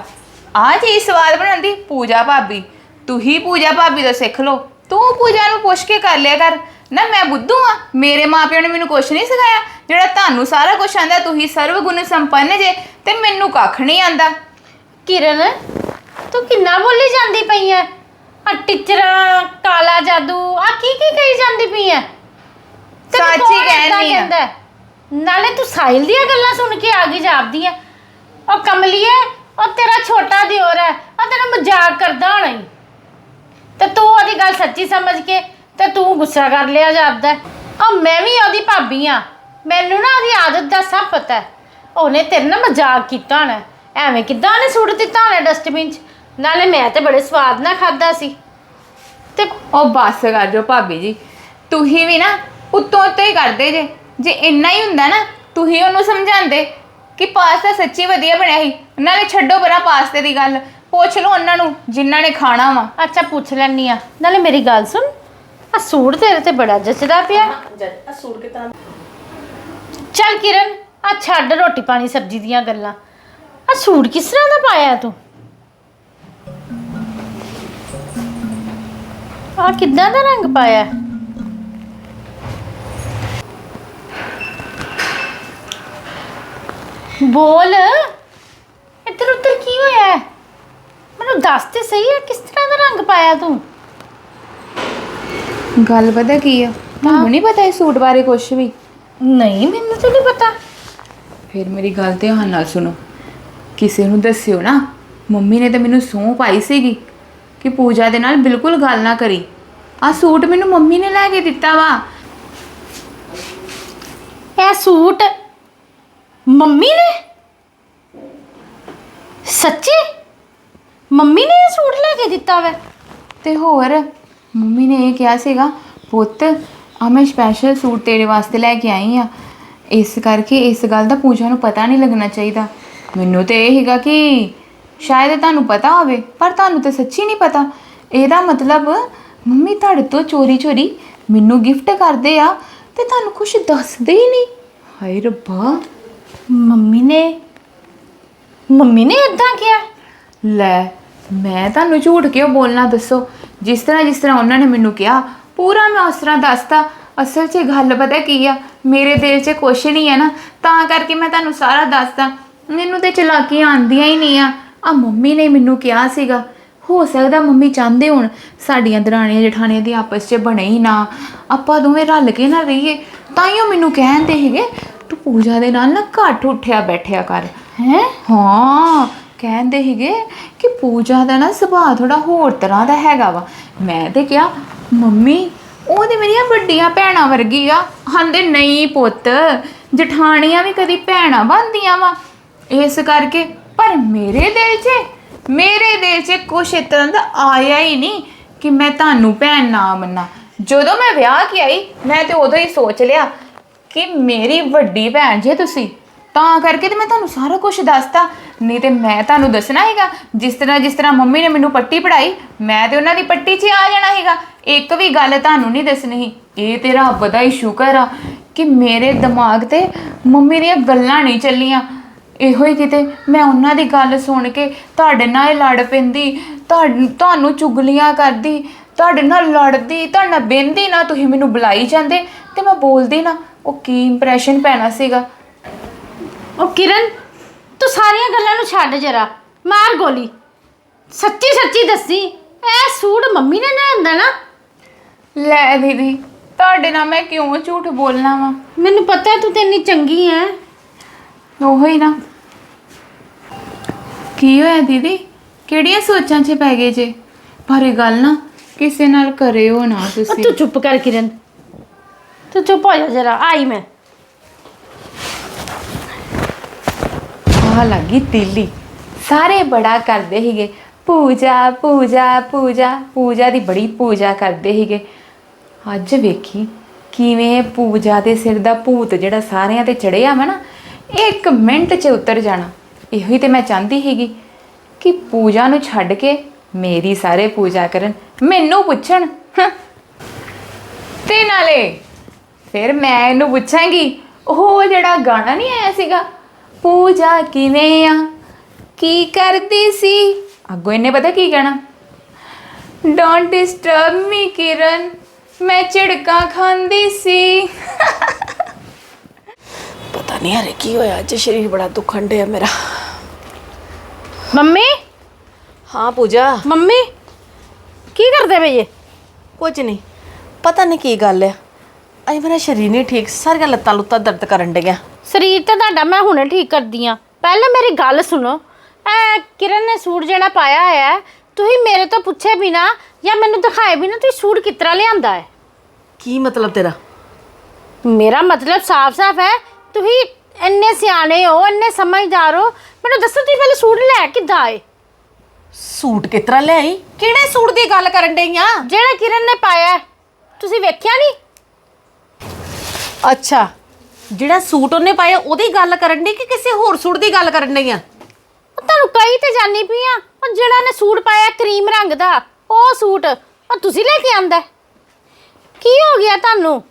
ਆਹ ਚੀਜ਼ ਸਵਾਦ ਬਣਾਉਂਦੀ ਪੂਜਾ ਭਾਬੀ। ਤੂੰ ਹੀ ਪੂਜਾ ਭਾਬੀ ਤੋਂ ਸਿੱਖ ਲੋ ਤੂੰ ਪੂਜਾ ਨੂੰ ਪੁੱਛ ਕੇ ਕਰ ਲਿਆ ਕਰ। ਨਾ ਮੈਂ ਬੁੱਧੂ ਆ ਮੇਰੇ ਮਾਪਿਆਂ ਨੇ ਮੈਨੂੰ ਕੁਛ ਨਹੀਂ ਸਿਖਾਇਆ। ਜਿਹੜਾ ਤੁਹਾਨੂੰ ਸਾਰਾ ਕੁਝ ਆਂਦਾ ਤੁਸੀਂ ਸਰਵ ਗੁਣ ਸੰਪੰਨ ਜੇ ਤੇ ਮੈਨੂੰ ਕੱਖ ਨਹੀਂ ਆਂਦਾ। ਕਿਰਨ ਤੂੰ ਕਿੰਨਾ ਬੋਲੀ ਜਾਂਦੀ ਪਈ ਐ? ਆ ਟਿਚਰਾਂ ਕਾਲਾ ਜਾਦੂ ਆ ਕੀ ਕੀ ਕਹੀ ਜਾਂਦੀ ਪਈ ਐ? ਤੈਨੂੰ ਸੱਚ ਹੀ ਕੌਣ ਏਦਾਂ ਕਹਿਣੀ ਆ। ਕਹਿੰਦਾ ਹੈ? ਨਾਲੇ ਤੂੰ ਸਾਹਿਲ ਦੀਆਂ ਗੱਲਾਂ ਸੁਣ ਕੇ ਆ ਗਈ ਜਾਪਦੀ ਐ। ਉਹ ਕਮਲੀਏ ਉਹ ਤੇਰਾ ਛੋਟਾ ਦਿਓਰ ਹੈ, ਉਹ ਤੇਰਾ ਮਜ਼ਾਕ ਕਰਦਾ ਹੋਣਾ ਈ। ਤੇ ਤੂੰ ਉਹਦੀ ਗੱਲ ਸੱਚੀ ਸਮਝ ਕੇ ਤੇ ਤੂੰ ਗੁੱਸਾ ਕਰ ਲਿਆ ਜਾਪਦਾ ਉਹ ਮੈਂ ਵੀ ਉਹਦੀ ਭਾਬੀ ਆ ਮੈਨੂੰ ਨਾ ਉਹਦੀ ਆਦਤ ਦਾ ਸਭ ਪਤਾ ਹੈ। ਉਹਨੇ ਤੇਰੇ ਨਾਲ ਮਜ਼ਾਕ ਕੀਤਾ ਹੋਣਾ, ਐਵੇਂ ਕਿੱਦਾਂ ਉਹਨੇ ਸੁੱਟ ਦਿੱਤਾ ਹੋਣਾ ਡਸਟਬਿਨ 'ਚ? ਨਾਲੇ ਮੈਂ ਤੇ ਬੜੇ ਸਵਾਦ ਨਾਲ ਖਾਦਾ ਸੀ। ਤੇ ਉਹ ਬੱਸ ਕਰ ਜੋ ਭਾਬੀ ਜੀ, ਤੁਸੀਂ ਵੀ ਨਾ ਉੱਤੋਂ ਉੱਤੋਂ ਹੀ ਕਰਦੇ ਜੇ। ਜੇ ਇੰਨਾ ਹੀ ਹੁੰਦਾ ਨਾ, ਤੁਸੀਂ ਉਹਨੂੰ ਸਮਝਾਉਂਦੇ। ਕਿ ਪਾਸਤਾ ਸੱਚੀ ਵਧੀਆ ਬਣਿਆ ਸੀ। ਨਾਲੇ ਛੱਡੋ ਬਰਾ ਪਾਸਤੇ ਦੀ ਗੱਲ। ਪੁੱਛ ਲਓ ਉਹਨਾਂ ਨੂੰ ਜਿਨ੍ਹਾਂ ਨੇ ਖਾਣਾ ਵਾ। ਅੱਛਾ ਪੁੱਛ ਲੈਣੀ ਆ ਨਾਲੇ ਮੇਰੀ ਗੱਲ ਸੁਣ ਆ ਸੂਟ ਤੇਰੇ ਤੇ ਬੜਾ ਜਚਦਾ ਪਿਆ। ਆ ਸੂਟ ਕਿਤਨਾ ਚੱਲ ਕਿਰਨ ਆ ਛੱਡ ਰੋਟੀ ਪਾਣੀ ਸਬਜ਼ੀ ਦੀਆਂ ਗੱਲਾਂ। ਆ ਸੂਟ ਕਿਸ ਤਰ੍ਹਾਂ ਦਾ ਪਾਇਆ ਤੂੰ? ਆ ਕਿੱਦਾਂ ਦਾ ਰੰਗ ਪਾਇਆ? ਬੋਲ। ਇੱਧਰ ਉੱਧਰ ਕੀ ਹੋਇਆ? ਹੈ? ਮੈਨੂੰ ਦੱਸ ਤੇ ਸਹੀ ਹੈ ਕਿਸ ਤਰ੍ਹਾਂ ਦਾ ਰੰਗ ਪਾਇਆ ਤੂੰ? ਗੱਲ ਪਤਾ ਕੀ ਆ? ਤੁਹਾਨੂੰ ਨਹੀਂ ਪਤਾ ਇਸ ਸੂਟ ਬਾਰੇ ਕੁਝ ਵੀ। ਨਹੀਂ ਮੈਨੂੰ ਤਾਂ ਨਹੀਂ ਪਤਾ। ਫਿਰ ਮੇਰੀ ਗੱਲ ਧਿਆਨ ਨਾਲ ਸੁਣੋ। ਕਿਸੇ ਨੂੰ ਦੱਸਿਓ ਨਾ ਮੰਮੀ ਨੇ ਤਾਂ ਮੈਨੂੰ ਸਹੁੰ ਪਾਈ ਸੀਗੀ ਕਿ ਪੂਜਾ ਦੇ ਨਾਲ ਬਿਲਕੁਲ ਗੱਲ ਨਾ ਕਰੀ। ਆ ਸੂਟ ਮੈਨੂੰ ਮੰਮੀ ਨੇ ਲੈ ਕੇ ਦਿੱਤਾ ਵਾ। ਇਹ ਸੂਟ ਮੰਮੀ ਨੇ? ਸੱਚੀ? ਮੰਮੀ ਨੇ ਇਹ ਸੂਟ ਲੈ ਕੇ ਦਿੱਤਾ ਵੈ? ਤੇ ਹੋਰ, ਮੰਮੀ ਨੇ ਇਹ ਕਿਹਾ ਸੀਗਾ, ਪੁੱਤ ਆ ਮੈਂ ਸਪੈਸ਼ਲ ਸੂਟ ਤੇਰੇ ਵਾਸਤੇ ਲੈ ਕੇ ਆਈ ਆ। ਇਸ ਕਰਕੇ ਇਸ ਗੱਲ ਦਾ ਪੂਜਾ ਨੂੰ ਪਤਾ ਨਹੀਂ ਲੱਗਣਾ ਚਾਹੀਦਾ। ਮੈਨੂੰ ਤੇ ਇਹ ਹੈਗਾ ਕਿ ਸ਼ਾਇਦ ਤੁਹਾਨੂੰ ਪਤਾ ਹੋਵੇ, ਪਰ ਤੁਹਾਨੂੰ ਤੇ ਸੱਚੀ ਨਹੀਂ ਪਤਾ। ਇਹਦਾ ਮਤਲਬ, ਮੰਮੀ ਤੁਹਾਡੇ ਤੋਂ ਚੋਰੀ ਚੋਰੀ ਮੈਨੂੰ ਗਿਫਟ ਕਰਦੇ ਆ ਤੇ ਤੁਹਾਨੂੰ ਕੁਝ ਦੱਸਦੇ ਹੀ ਨਹੀਂ। ਹਾਏ ਰੱਬਾ ਮੰਮੀ ਨੇ? ਮੰਮੀ ਨੇ ਇਦਾਂ ਕਿਹਾ? ਲੈ, ਮੈਂ ਤੁਹਾਨੂੰ ਝੂਠ ਕਿਉਂ ਬੋਲਣਾ ਦੱਸੋ? ਜਿਸ ਤਰ੍ਹਾਂ ਜਿਸ ਤਰ੍ਹਾਂ ਉਹਨਾਂ ਨੇ ਮੈਨੂੰ ਕਿਹਾ, ਪੂਰਾ ਮੈਂ ਉਸ ਤਰ੍ਹਾਂ ਦੱਸਤਾ। ਅਸਲ 'ਚ ਗੱਲ ਪਤਾ ਕੀ ਆ? ਮੇਰੇ ਦਿਲ 'ਚ ਕੁਛ ਨਹੀਂ ਹੈ ਨਾ। ਤਾਂ ਕਰਕੇ ਮੈਂ ਤੁਹਾਨੂੰ ਸਾਰਾ ਦੱਸਦਾ। ਮੈਨੂੰ ਤੇ ਚਲਾਕੀਆਂ ਆਉਂਦੀਆਂ ਹੀ ਨਹੀਂ ਆ। ਆ ਮੰਮੀ ਨੇ ਮੈਨੂੰ ਕਿਹਾ ਸੀਗਾ। ਹੋ ਸਕਦਾ ਮੰਮੀ ਚਾਹੁੰਦੇ ਹੋਣ, ਸਾਡੀਆਂ ਦਰਾਣੀਆਂ ਜਠਾਣੀਆਂ ਦੀ ਆਪਸ 'ਚ ਬਣੇ ਹੀ ਨਾ। ਆਪਾਂ ਦੋਵੇਂ ਰਲ ਕੇ ਨਾ ਰਹੀਏ। ਤਾਂ ਹੀ ਉਹ ਮੈਨੂੰ ਕਹਿੰਦੇ ਸੀਗੇ ਤੂੰ ਪੂਜਾ ਦੇ ਨਾਲ ਨਾ ਘੱਟ ਉੱਠਿਆ ਬੈਠਿਆ ਕਰ। ਹੈ? ਹਾਂ, ਕਹਿੰਦੇ ਸੀਗੇ ਕਿ ਪੂਜਾ ਦਾ ਨਾ ਸੁਭਾਅ ਥੋੜਾ ਹੋਰ ਤਰ੍ਹਾਂ ਦਾ ਹੈਗਾ ਵਾ। ਮੈਂ ਤੇ ਕਿਹਾ, ਮੰਮੀ, ਉਹ ਤੇ ਮੇਰੀਆਂ ਵੱਡੀਆਂ ਭੈਣਾਂ ਵਰਗੀ ਆ। ਹਾਂਦੇ ਨਹੀਂ ਪੁੱਤ, ਜਠਾਣੀਆਂ ਵੀ ਕਦੀ ਭੈਣਾਂ ਬਣਦੀਆਂ ਵਾ। ਇਸ ਕਰਕੇ, ਪਰ ਮੇਰੇ ਦਿਲ 'ਚ, ਮੇਰੇ ਦਿਲ 'ਚ ਕੁਛ ਇਸ ਤਰ੍ਹਾਂ ਦਾ ਆਇਆ ਹੀ ਨਹੀਂ ਕਿ ਮੈਂ ਤੁਹਾਨੂੰ ਭੈਣ ਨਾ ਮੰਨਾਂ। ਜਦੋਂ ਮੈਂ ਵਿਆਹ ਕੇ ਆਈ, ਮੈਂ ਤੇ ਉਦੋਂ ਹੀ ਸੋਚ ਲਿਆ ਕਿ ਮੇਰੀ ਵੱਡੀ ਭੈਣ ਜੇ ਤੁਸੀਂ, ਤਾਂ ਕਰਕੇ ਤੇ ਮੈਂ ਤੁਹਾਨੂੰ ਸਾਰਾ ਕੁਝ ਦੱਸਤਾ। ਨਹੀਂ ਤੇ ਮੈਂ ਤੁਹਾਨੂੰ ਦੱਸਣਾ ਹੈਗਾ ਜਿਸ ਤਰ੍ਹਾਂ ਜਿਸ ਤਰ੍ਹਾਂ ਮੰਮੀ ਨੇ ਮੈਨੂੰ ਪੱਟੀ ਪੜਾਈ ਮੈਂ ਤੇ ਉਹਨਾਂ ਦੀ ਪੱਟੀ 'ਚ ਹੀ ਆ ਜਾਣਾ ਹੈਗਾ ਇੱਕ ਵੀ ਗੱਲ ਤੁਹਾਨੂੰ ਨਹੀਂ ਦੱਸਣੀ। ਸੀ। ਇਹ ਤੇ ਰੱਬ ਦਾ ਹੀ ਸ਼ੁਕਰ ਆ ਕਿ ਮੇਰੇ ਦਿਮਾਗ ਤੇ ਮੰਮੀ ਦੀਆਂ ਗੱਲਾਂ ਨਹੀਂ ਚੱਲੀਆਂ। ਇਹੋ ਹੀ ਕਿਤੇ ਮੈਂ ਉਹਨਾਂ ਦੀ ਗੱਲ ਸੁਣ ਕੇ ਤੁਹਾਡੇ ਨਾਲ ਹੀ ਲੜ ਪੈਂਦੀ, ਤੁਹਾਡ- ਤੁਹਾਨੂੰ ਚੁਗਲੀਆਂ ਕਰਦੀ, ਤੁਹਾਡੇ ਨਾਲ ਲੜਦੀ, ਤੁਹਾਡੇ ਨਾਲ ਬਹਿੰਦੀ ਨਾ ਤੁਸੀਂ ਮੈਨੂੰ ਬੁਲਾਈ ਜਾਂਦੇ, ਤੇ ਮੈਂ ਬੋਲਦੀ ਨਾ। ਉਹ ਕੀ ਇੰਪ੍ਰੈਸ਼ਨ ਪੈਣਾ ਸੀਗਾ? ਉਹ ਕਿਰਨ ਤੂੰ ਸਾਰੀਆਂ ਗੱਲਾਂ ਨੂੰ ਛੱਡ ਜਰਾ ਮਾਰ ਗੋਲੀ। ਸੱਚੀ ਸੱਚੀ ਦੱਸੀ ਇਹ ਸੂਟ ਮੰਮੀ ਨੇ ਲਿਆਂਦਾ ਨਾ। ਲੈ ਦੀਦੀ ਤੁਹਾਡੇ ਨਾਲ ਮੈਂ ਕਿਉਂ ਝੂਠ ਬੋਲਣਾ ਵਾ? ਮੈਨੂੰ ਪਤਾ ਹੈ ਤੂੰ ਤੇ ਇੰਨੀ ਚੰਗੀ ਉਹੋ ਹੀ ਨਾ। ਕੀ ਹੋਇਆ ਦੀਦੀ? ਕਿਹੜੀਆਂ ਸੋਚਾਂ 'ਚ ਪੈ ਗਏ ਜੇ? ਪਰ ਇਹ ਗੱਲ ਨਾ ਕਿਸੇ ਨਾਲ ਕਰਿਓ ਨਾ ਉਹ ਤੁਸੀਂ। ਤੂੰ ਚੁੱਪ ਕਰ ਕਿਰਨ। ਤੂੰ ਚੁੱਪ ਹੋ ਜਾ ਜਰਾ, ਆਈ ਮੈਂ। ਆ ਲੱਗੀ ਤੀਲੀ। ਸਾਰੇ ਬੜਾ ਕਰਦੇ ਹੀਗੇ ਪੂਜਾ ਪੂਜਾ ਪੂਜਾ ਪੂਜਾ ਦੀ ਬੜੀ ਪੂਜਾ ਕਰਦੇ ਹੀਗੇ ਅੱਜ ਵੇਖੀ ਕਿਵੇਂ ਪੂਜਾ ਦੇ ਸਿਰ ਦਾ ਭੂਤ ਜਿਹੜਾ ਸਾਰਿਆਂ ਤੇ ਚੜਿਆ ਵਾ ਨਾ, ਇੱਕ ਮਿੰਟ 'ਚ ਉਤਰ ਜਾਣਾ। ਇਹੋ ਹੀ ਤੇ ਮੈਂ ਚਾਹੁੰਦੀ ਹੀਗੀ ਕਿ ਪੂਜਾ ਨੂੰ ਛੱਡ ਕੇ ਮੇਰੀ ਸਾਰੇ ਪੂਜਾ ਕਰਨ। ਮੈਨੂੰ ਪੁੱਛਣ ਤੇ ਨਾਲੇ ਫਿਰ ਮੈਂ ਇਹਨੂੰ ਪੁੱਛਾਂਗੀ ਉਹ ਜਿਹੜਾ ਗਾਣਾ ਨਹੀਂ ਆਇਆ ਸੀਗਾ ਪੂਜਾ ਕਿਵੇਂ ਆ? ਕੀ ਕਰਦੀ ਸੀ? ਅੱਗੋਂ ਇਹਨੇ ਪਤਾ ਕੀ ਕਹਿਣਾ? ਡੋਂਟ ਡਿਸਟਰਬ ਮੀ ਕਿਰਨ ਮੈਂ ਝਿੜਕਾਂ ਖਾਂਦੀ ਸੀ। ਪਤਾ ਨਹੀਂ ਹਰੇ ਕੀ ਹੋਇਆ ਅੱਜ ਸਰੀਰ ਬੜਾ ਦੁਖਣ ਡਿਆ ਮੇਰਾ। ਮੰਮੀ? ਹਾਂ ਪੂਜਾ। ਮੰਮੀ ਕੀ ਕਰਦੇ ਪਏ ਜੇ? ਕੁਝ ਨਹੀਂ ਪਤਾ ਨਹੀਂ ਕੀ ਗੱਲ ਆ। ਅਈ ਮੇਰਾ ਸਰੀਰ ਨਹੀਂ ਠੀਕ ਸਾਰੀਆਂ ਲੱਤਾਂ ਲੁੱਤਾਂ ਦਰਦ ਕਰਨ ਡਈਆਂ। ਸਰੀਰ ਤੇ ਤੁਹਾਡਾ ਮੈਂ ਹੁਣੇ ਠੀਕ ਕਰਦੀ ਆ। ਪਹਿਲਾਂ ਮੇਰੀ ਗੱਲ ਸੁਣੋ। ਐ ਕਿਰਨ ਨੇ ਸੂਟ ਜਿਹੜਾ ਪਾਇਆ ਹੋਇਆ ਹੈ ਤੁਸੀਂ ਮੇਰੇ ਤੋਂ ਪੁੱਛੇ ਬਿਨਾ ਜਾਂ ਮੈਨੂੰ ਦਿਖਾਏ ਬਿਨਾ ਤੁਸੀਂ ਸੂਟ ਕਿਤਰਾ ਲਿਆਂਦਾ ਹੈ? ਕੀ ਮਤਲਬ ਤੇਰਾ? ਮੇਰਾ ਮਤਲਬ ਸਾਫ਼-ਸਾਫ਼ ਹੈ। ਤੁਸੀਂ ਇੰਨੇ ਸਿਆਣੇ ਹੋ ਇੰਨੇ ਸਮਝਦਾਰ ਹੋ। ਮੈਨੂੰ ਦੱਸੋ ਤੁਸੀਂ ਪਹਿਲੇ ਸੂਟ ਲੈ ਕਿੱਦਾਂ ਆਏ? ਸੂਟ ਕਿਤਰਾ ਲਿਆਈ? ਕਿਹੜੇ ਸੂਟ ਦੀ ਗੱਲ ਕਰਨ ਡਈਆਂ? ਜਿਹੜਾ ਕਿਰਨ ਨੇ ਪਾਇਆ ਹੈ, ਤੁਸੀਂ ਵੇਖਿਆ ਨਹੀਂ? ਅੱਛਾ। ਜਿਹੜਾ ਸੂਟ ਉਹਨੇ ਪਾਇਆ, ਉਹਦੀ ਗੱਲ ਕਰਨ ਡਈ ਕਿ ਕਿਸੇ ਹੋਰ ਸੂਟ ਦੀ ਗੱਲ ਕਰਨ ਡਈਆਂ ਉਹ ਤੁਹਾਨੂੰ ਕਹੀ ਤੇ ਜਾਨੀ ਪਈ ਆ, ਉਹ ਜਿਹੜਾ ਨੇ ਸੂਟ ਪਾਇਆ ਕਰੀਮ ਰੰਗ ਦਾ, ਉਹ ਸੂਟ, ਉਹ ਤੁਸੀਂ ਲੈ ਕੇ ਆਂਦਾ ਹੈ। ਕੀ ਹੋ ਗਿਆ ਤੁਹਾਨੂੰ?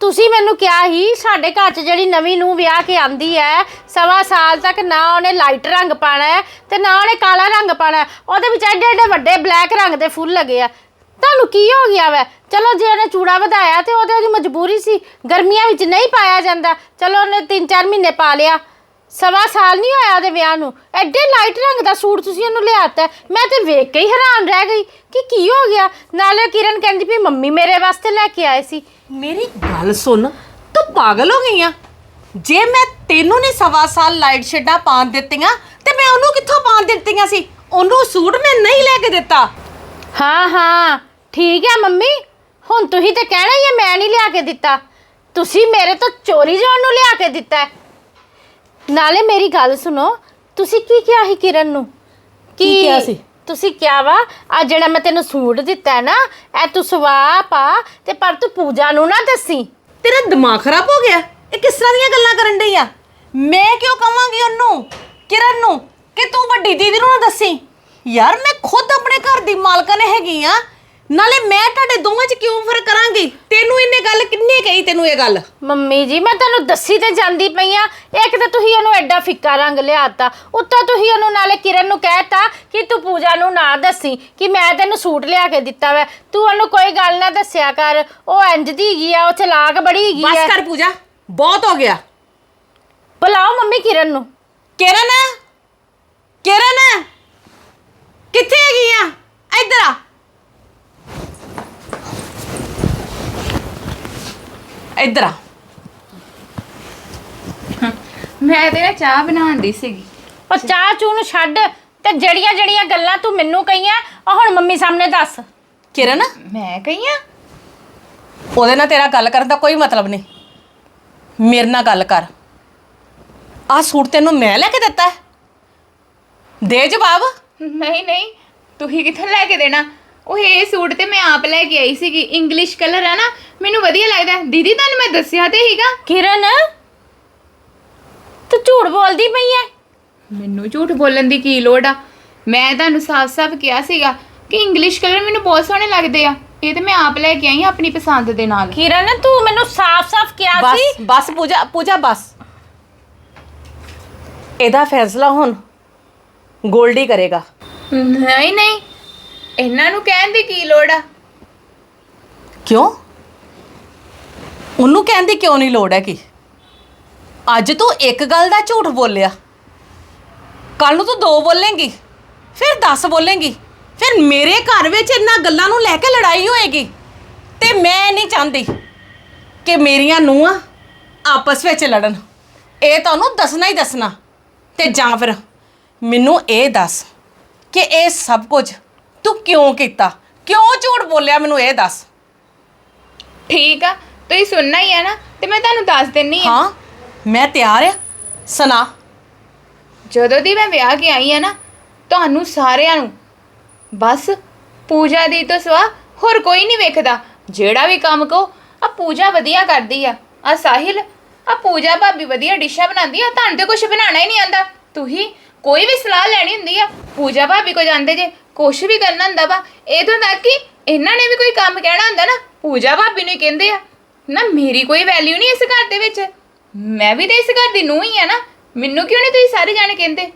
ਤੁਸੀਂ ਮੈਨੂੰ ਕਿਹਾ ਹੀ ਸਾਡੇ ਘਰ 'ਚ ਜਿਹੜੀ ਨਵੀਂ ਨੂੰ ਵਿਆਹ ਕੇ ਆਂਦੀ ਹੈ, ਸਵਾ ਸਾਲ ਤੱਕ ਨਾ ਉਹਨੇ ਲਾਈਟ ਰੰਗ ਪਾਣਾ ਹੈ ਤੇ ਨਾ ਉਹਨੇ ਕਾਲਾ ਰੰਗ ਪਾਣਾ ਹੈ। ਉਹਦੇ ਵਿੱਚ ਐਡੇ ਐਡੇ ਵੱਡੇ ਬਲੈਕ ਰੰਗ ਦੇ ਫੁੱਲ ਲੱਗੇ ਆ। ਤੁਹਾਨੂੰ ਕੀ ਹੋ ਗਿਆ ਵੈ? ਚਲੋ ਜੇ ਉਹਨੇ ਚੂੜਾ ਵਧਾਇਆ ਤੇ ਉਹਦੇ ਉਹਦੀ ਮਜਬੂਰੀ ਸੀ। ਗਰਮੀਆਂ ਵਿੱਚ ਨਹੀਂ ਪਾਇਆ ਜਾਂਦਾ। ਚਲੋ ਉਹਨੇ 3-4 ਮਹੀਨੇ ਪਾ ਲਿਆ। ਸਵਾ ਸਾਲ ਨਹੀਂ ਹੋਇਆ ਉਹਦੇ ਵਿਆਹ ਨੂੰ। ਐਡੇ ਲਾਈਟ ਰੰਗ ਦਾ ਸੂਟ ਤੁਸੀਂ ਉਹਨੂੰ ਲਿਆਤਾ। ਮੈਂ ਤੇ ਵੇਖ ਕੇ ਹੀ ਹੈਰਾਨ ਰਹਿ ਗਈ ਕਿ ਕੀ ਹੋ ਗਿਆ? ਨਾਲੇ ਕਿਰਨ ਕਹਿੰਦੀ ਵੀ ਮੰਮੀ ਮੇਰੇ ਵਾਸਤੇ ਲੈ ਕੇ ਆਏ ਸੀ। ਮੇਰੀ ਗੱਲ ਸੁਣ। ਤੂੰ ਪਾਗਲ ਹੋ ਗਈ ਆ। ਜੇ ਮੈਂ ਤੈਨੂੰ ਨਹੀਂ ਸਵਾ ਸਾਲ ਲਾਈਟ ਸ਼ੇਡਾਂ ਪਾਣ ਦਿੱਤੀਆਂ ਤੇ ਮੈਂ ਉਹਨੂੰ ਕਿੱਥੋਂ ਪਾਣ ਦਿੱਤੀਆਂ ਸੀ? ਉਹਨੂੰ ਸੂਟ ਮੈਂ ਨਹੀਂ ਲੈ ਕੇ ਦਿੱਤਾ। ਹਾਂ ਹਾਂ। ਠੀਕ ਹੈ ਮੰਮੀ? ਹੁਣ ਤੁਸੀਂ ਤੇ ਕਹਿਣਾ ਹੀ ਹੈ ਮੈਂ ਨਹੀਂ ਲਿਆ ਕੇ ਦਿੱਤਾ। ਤੁਸੀਂ ਮੇਰੇ ਤੋਂ ਚੋਰੀ ਜਾਣ ਨੂੰ ਲਿਆ ਕੇ ਦਿੱਤਾ ਹੈ। ਨਾਲੇ ਮੇਰੀ ਗੱਲ ਸੁਣੋ ਤੁਸੀਂ ਕੀ ਕਿਹਾ ਸੀ ਕਿਰਨ ਨੂੰ? ਕੀ ਕਿਹਾ ਸੀ? ਤੁਸੀਂ ਕਿਹਾ ਵਾ ਆ ਜਿਹੜਾ ਮੈਂ ਤੈਨੂੰ ਸੂਟ ਦਿੱਤਾ ਹੈ ਨਾ ਇਹ ਤੂੰ ਸਵਾ ਪਾ ਤੇ ਪਰ ਤੂੰ ਪੂਜਾ ਨੂੰ ਨਾ ਦੱਸੀ। ਤੇਰਾ ਦਿਮਾਗ ਖਰਾਬ ਹੋ ਗਿਆ? ਇਹ ਕਿਸ ਤਰ੍ਹਾਂ ਦੀਆਂ ਗੱਲਾਂ ਕਰਨ ਡਈ ਆ? ਮੈਂ ਕਿਉਂ ਕਵਾਂਗੀ ਉਹਨੂੰ ਕਿਰਨ ਨੂੰ ਕਿ ਤੂੰ ਵੱਡੀ ਦੀਦੀ ਨੂੰ ਨਾ ਦੱਸੀ? ਯਾਰ ਮੈਂ ਖੁਦ ਆਪਣੇ ਘਰ ਦੀ ਮਾਲਕਨ ਹੈਗੀ ਆ। ਨਾਲੇ ਮੈਂ ਤੁਹਾਡੇ ਦੋਵਾਂ 'ਚ ਕਿਉਂ ਫ਼ਰਕ ਕਰਾਂਗੀ? ਤੈਨੂੰ ਇਹਨੇ ਗੱਲ ਕਿੰਨੇ ਕਹੀ ਤੈਨੂੰ ਇਹ ਗੱਲ? ਮੰਮੀ ਜੀ ਮੈਂ ਤੁਹਾਨੂੰ ਦੱਸੀ ਤੇ ਜਾਂਦੀ ਪਈ ਆ। ਇੱਕ ਤਾਂ ਤੁਸੀਂ ਉਹਨੂੰ ਐਡਾ ਫਿੱਕਾ ਰੰਗ ਲਿਆਤਾ ਉੱਤੋਂ ਤੁਸੀਂ ਉਹਨੂੰ ਨਾਲੇ ਕਿਰਨ ਨੂੰ ਕਹਿਤਾ ਕਿ ਤੂੰ ਪੂਜਾ ਨੂੰ ਨਾ ਦੱਸੀ ਕਿ ਮੈਂ ਤੈਨੂੰ ਸੂਟ ਲਿਆ ਕੇ ਦਿੱਤਾ ਵੈ। ਤੂੰ ਉਹਨੂੰ ਕੋਈ ਗੱਲ ਨਾ ਦੱਸਿਆ ਕਰ। ਉਹ ਇੰਜ ਦੀ ਹੈਗੀ ਆ ਉਹ ਚਲਾਕ ਬੜੀ ਹੈਗੀ ਬਸ ਆ। ਕਰ ਪੂਜਾ ਬਹੁਤ ਹੋ ਗਿਆ। ਬੁਲਾਓ ਮੰਮੀ ਕਿਰਨ ਨੂੰ। ਕਿਰਨ? ਕਿਰਨ? ਕਿੱਥੇ ਹੈਗੀ ਆ? ਇੱਧਰ ਆ। ਇੱਧਰ ਆ। ਮੈਂ ਤੇ ਨਾ ਚਾਹ ਬਣਾਉਣ ਦੀ ਸੀਗੀ। ਉਹ ਚਾਹ ਚੂ ਨੂੰ ਛੱਡ ਤੇ ਜਿਹੜੀਆਂ ਜਿਹੜੀਆਂ ਗੱਲਾਂ ਤੂੰ ਮੈਨੂੰ ਕਹੀਆਂ ਉਹ ਹੁਣ ਮੰਮੀ ਸਾਹਮਣੇ ਦੱਸ। ਕਿਰਨ? ਮੈਂ ਕਹੀ ਆ ਉਹਦੇ ਨਾਲ ਤੇਰਾ ਗੱਲ ਕਰਨ ਦਾ ਕੋਈ ਮਤਲਬ ਨਹੀਂ। ਮੇਰੇ ਨਾਲ ਗੱਲ ਕਰ। ਆਹ ਸੂਟ ਤੈਨੂੰ ਮੈਂ ਲੈ ਕੇ ਦਿੱਤਾ ਹੈ? ਦੇ ਜਵਾਬ। ਨਹੀਂ ਨਹੀਂ ਤੁਸੀਂ ਕਿੱਥੋਂ ਲੈ ਕੇ ਦੇਣਾ? ਉਹ ਇਹ ਸੂਟ ਤੇ ਮੈਂ ਆਪ ਲੈ ਕੇ ਆਈ ਸੀਗੀ ਇੰਗਲਿਸ਼ ਕਲਰ ਹੈ ਨਾ ਮੈਨੂੰ ਵਧੀਆ ਲੱਗਦਾ ਹੈ। ਦੀਦੀ ਤੁਹਾਨੂੰ ਮੈਂ ਦੱਸਿਆ ਤੇ ਹੀਗਾ ਕਿਰਨ ਤੂੰ ਝੂਠ ਬੋਲਦੀ ਪਈ ਐ। ਮੈਨੂੰ ਝੂਠ ਬੋਲਣ ਦੀ ਕੀ ਲੋੜ ਆ? ਮੈਂ ਤੁਹਾਨੂੰ ਸਾਫ਼-ਸਾਫ਼ ਕਿਹਾ ਸੀਗਾ ਕਿ ਇੰਗਲਿਸ਼ ਕਲਰ ਮੈਨੂੰ ਬਹੁਤ ਸੋਹਣੇ ਲੱਗਦੇ ਆ। ਇਹ ਤੇ ਮੈਂ ਆਪ ਲੈ ਕੇ ਆਈ ਹਾਂ ਆਪਣੀ ਪਸੰਦ ਦੇ ਨਾਲ। ਕਿਰਨ ਤੂੰ ਮੈਨੂੰ ਸਾਫ਼-ਸਾਫ਼ ਕਿਹਾ ਬਸ ਸੀ ਬਸ ਪੂਜਾ ਪੂਜਾ ਬਸ। ਇਹਦਾ ਫੈਸਲਾ ਹੁਣ ਗੋਲਡੀ ਕਰੇਗਾ। ਨਹੀਂ ਨਹੀਂ। ਇਹਨਾਂ ਨੂੰ ਕਹਿਣ ਦੀ ਕੀ ਲੋੜ ਆ? ਕਿਉਂ? ਉਹਨੂੰ ਕਹਿਣ ਦੀ ਕਿਉਂ ਨਹੀਂ ਲੋੜ ਹੈ ਕਿ ਅੱਜ ਤੂੰ ਇੱਕ ਗੱਲ ਦਾ ਝੂਠ ਬੋਲਿਆ। ਕੱਲ ਨੂੰ ਤੂੰ ਦੋ ਬੋਲੇਂਗੀ, ਫਿਰ 10 ਬੋਲੇਂਗੀ, ਫਿਰ ਮੇਰੇ ਘਰ ਵਿੱਚ ਇਹਨਾਂ ਗੱਲਾਂ ਨੂੰ ਲੈ ਕੇ ਲੜਾਈ ਹੋਏਗੀ। ਤੇ ਮੈਂ ਨਹੀਂ ਚਾਹੁੰਦੀ ਕਿ ਮੇਰੀਆਂ ਨੂੰਹਾਂ ਆਪਸ ਵਿੱਚ ਲੜਨ। ਇਹ ਤੁਹਾਨੂੰ ਦੱਸਣਾ ਹੀ ਦੱਸਣਾ। ਤੇ ਜਾਂ ਫਿਰ ਮੈਨੂੰ ਇਹ ਦੱਸ ਕਿ ਇਹ ਸਭ ਕੁਝ ਤੂੰ ਕਿਉਂ ਕੀਤਾ? ਕਿਉਂ ਝੂਠ ਬੋਲਿਆ? ਮੈਨੂੰ ਇਹ ਦੱਸ। ਠੀਕ ਆ ਤੁਸੀਂ ਸੁਣਨਾ ਹੀ ਆ ਨਾ ਤੇ ਮੈਂ ਤੁਹਾਨੂੰ ਦੱਸ ਦਿੰਨੀ ਆ। ਹਾਂ ਮੈਂ ਤਿਆਰ ਆ। ਸੁਣਾ। ਜਦੋਂ ਦੀ ਮੈਂ ਵਿਆਹ ਕੇ ਆਈ ਆ ਨਾ ਤੁਹਾਨੂੰ ਸਾਰਿਆਂ ਨੂੰ ਬਸ ਪੂਜਾ ਦੀ ਤੋਂ ਸਿਵਾ ਹੋਰ ਕੋਈ ਨਹੀਂ ਵੇਖਦਾ। ਜਿਹੜਾ ਵੀ ਕੰਮ ਕੋ ਆ ਪੂਜਾ ਵਧੀਆ ਕਰਦੀ ਆ। ਆ ਸਾਹਿਲ ਆ ਪੂਜਾ ਭਾਬੀ ਵਧੀਆ ਡਿਸ਼ਾਂ ਬਣਾਉਂਦੀ ਆ ਤੁਹਾਨੂੰ ਤੇ ਕੁਝ ਬਣਾਉਣਾ ਹੀ ਨਹੀਂ ਆਂਦਾ ਤੁਸੀਂ ਕੋਈ ਵੀ ਸਲਾਹ ਲੈਣੀ ਹੁੰਦੀ ਆ, ਪੂਜਾ ਭਾਬੀ ਕੋ ਜਾਂਦੇ ਜੇ, ਕੁਛ ਵੀ ਕਰਨਾ ਹੁੰਦਾ ਵਾ ਇਹ ਤੱਕ ਕਿ ਇਹਨਾਂ ਨੇ ਵੀ ਕੋਈ ਕੰਮ ਕਹਿਣਾ ਹੁੰਦਾ ਨਾ, ਪੂਜਾ ਭਾਬੀ ਨੂੰ ਹੀ ਕਹਿੰਦੇ ਆ, ਨਾ ਮੇਰੀ ਕੋਈ ਵੈਲਿਊ ਨਹੀਂ ਇਸ ਘਰ ਦੇ ਵਿੱਚ। ਮੈਂ ਵੀ ਤਾਂ ਇਸ ਘਰ ਦੀ ਨੂੰਹ ਹੀ ਆ ਨਾ, ਮੈਨੂੰ ਕਿਉਂ ਨਹੀਂ ਤੁਸੀਂ ਸਾਰੇ ਜਾਣੇ ਕਹਿੰਦੇ?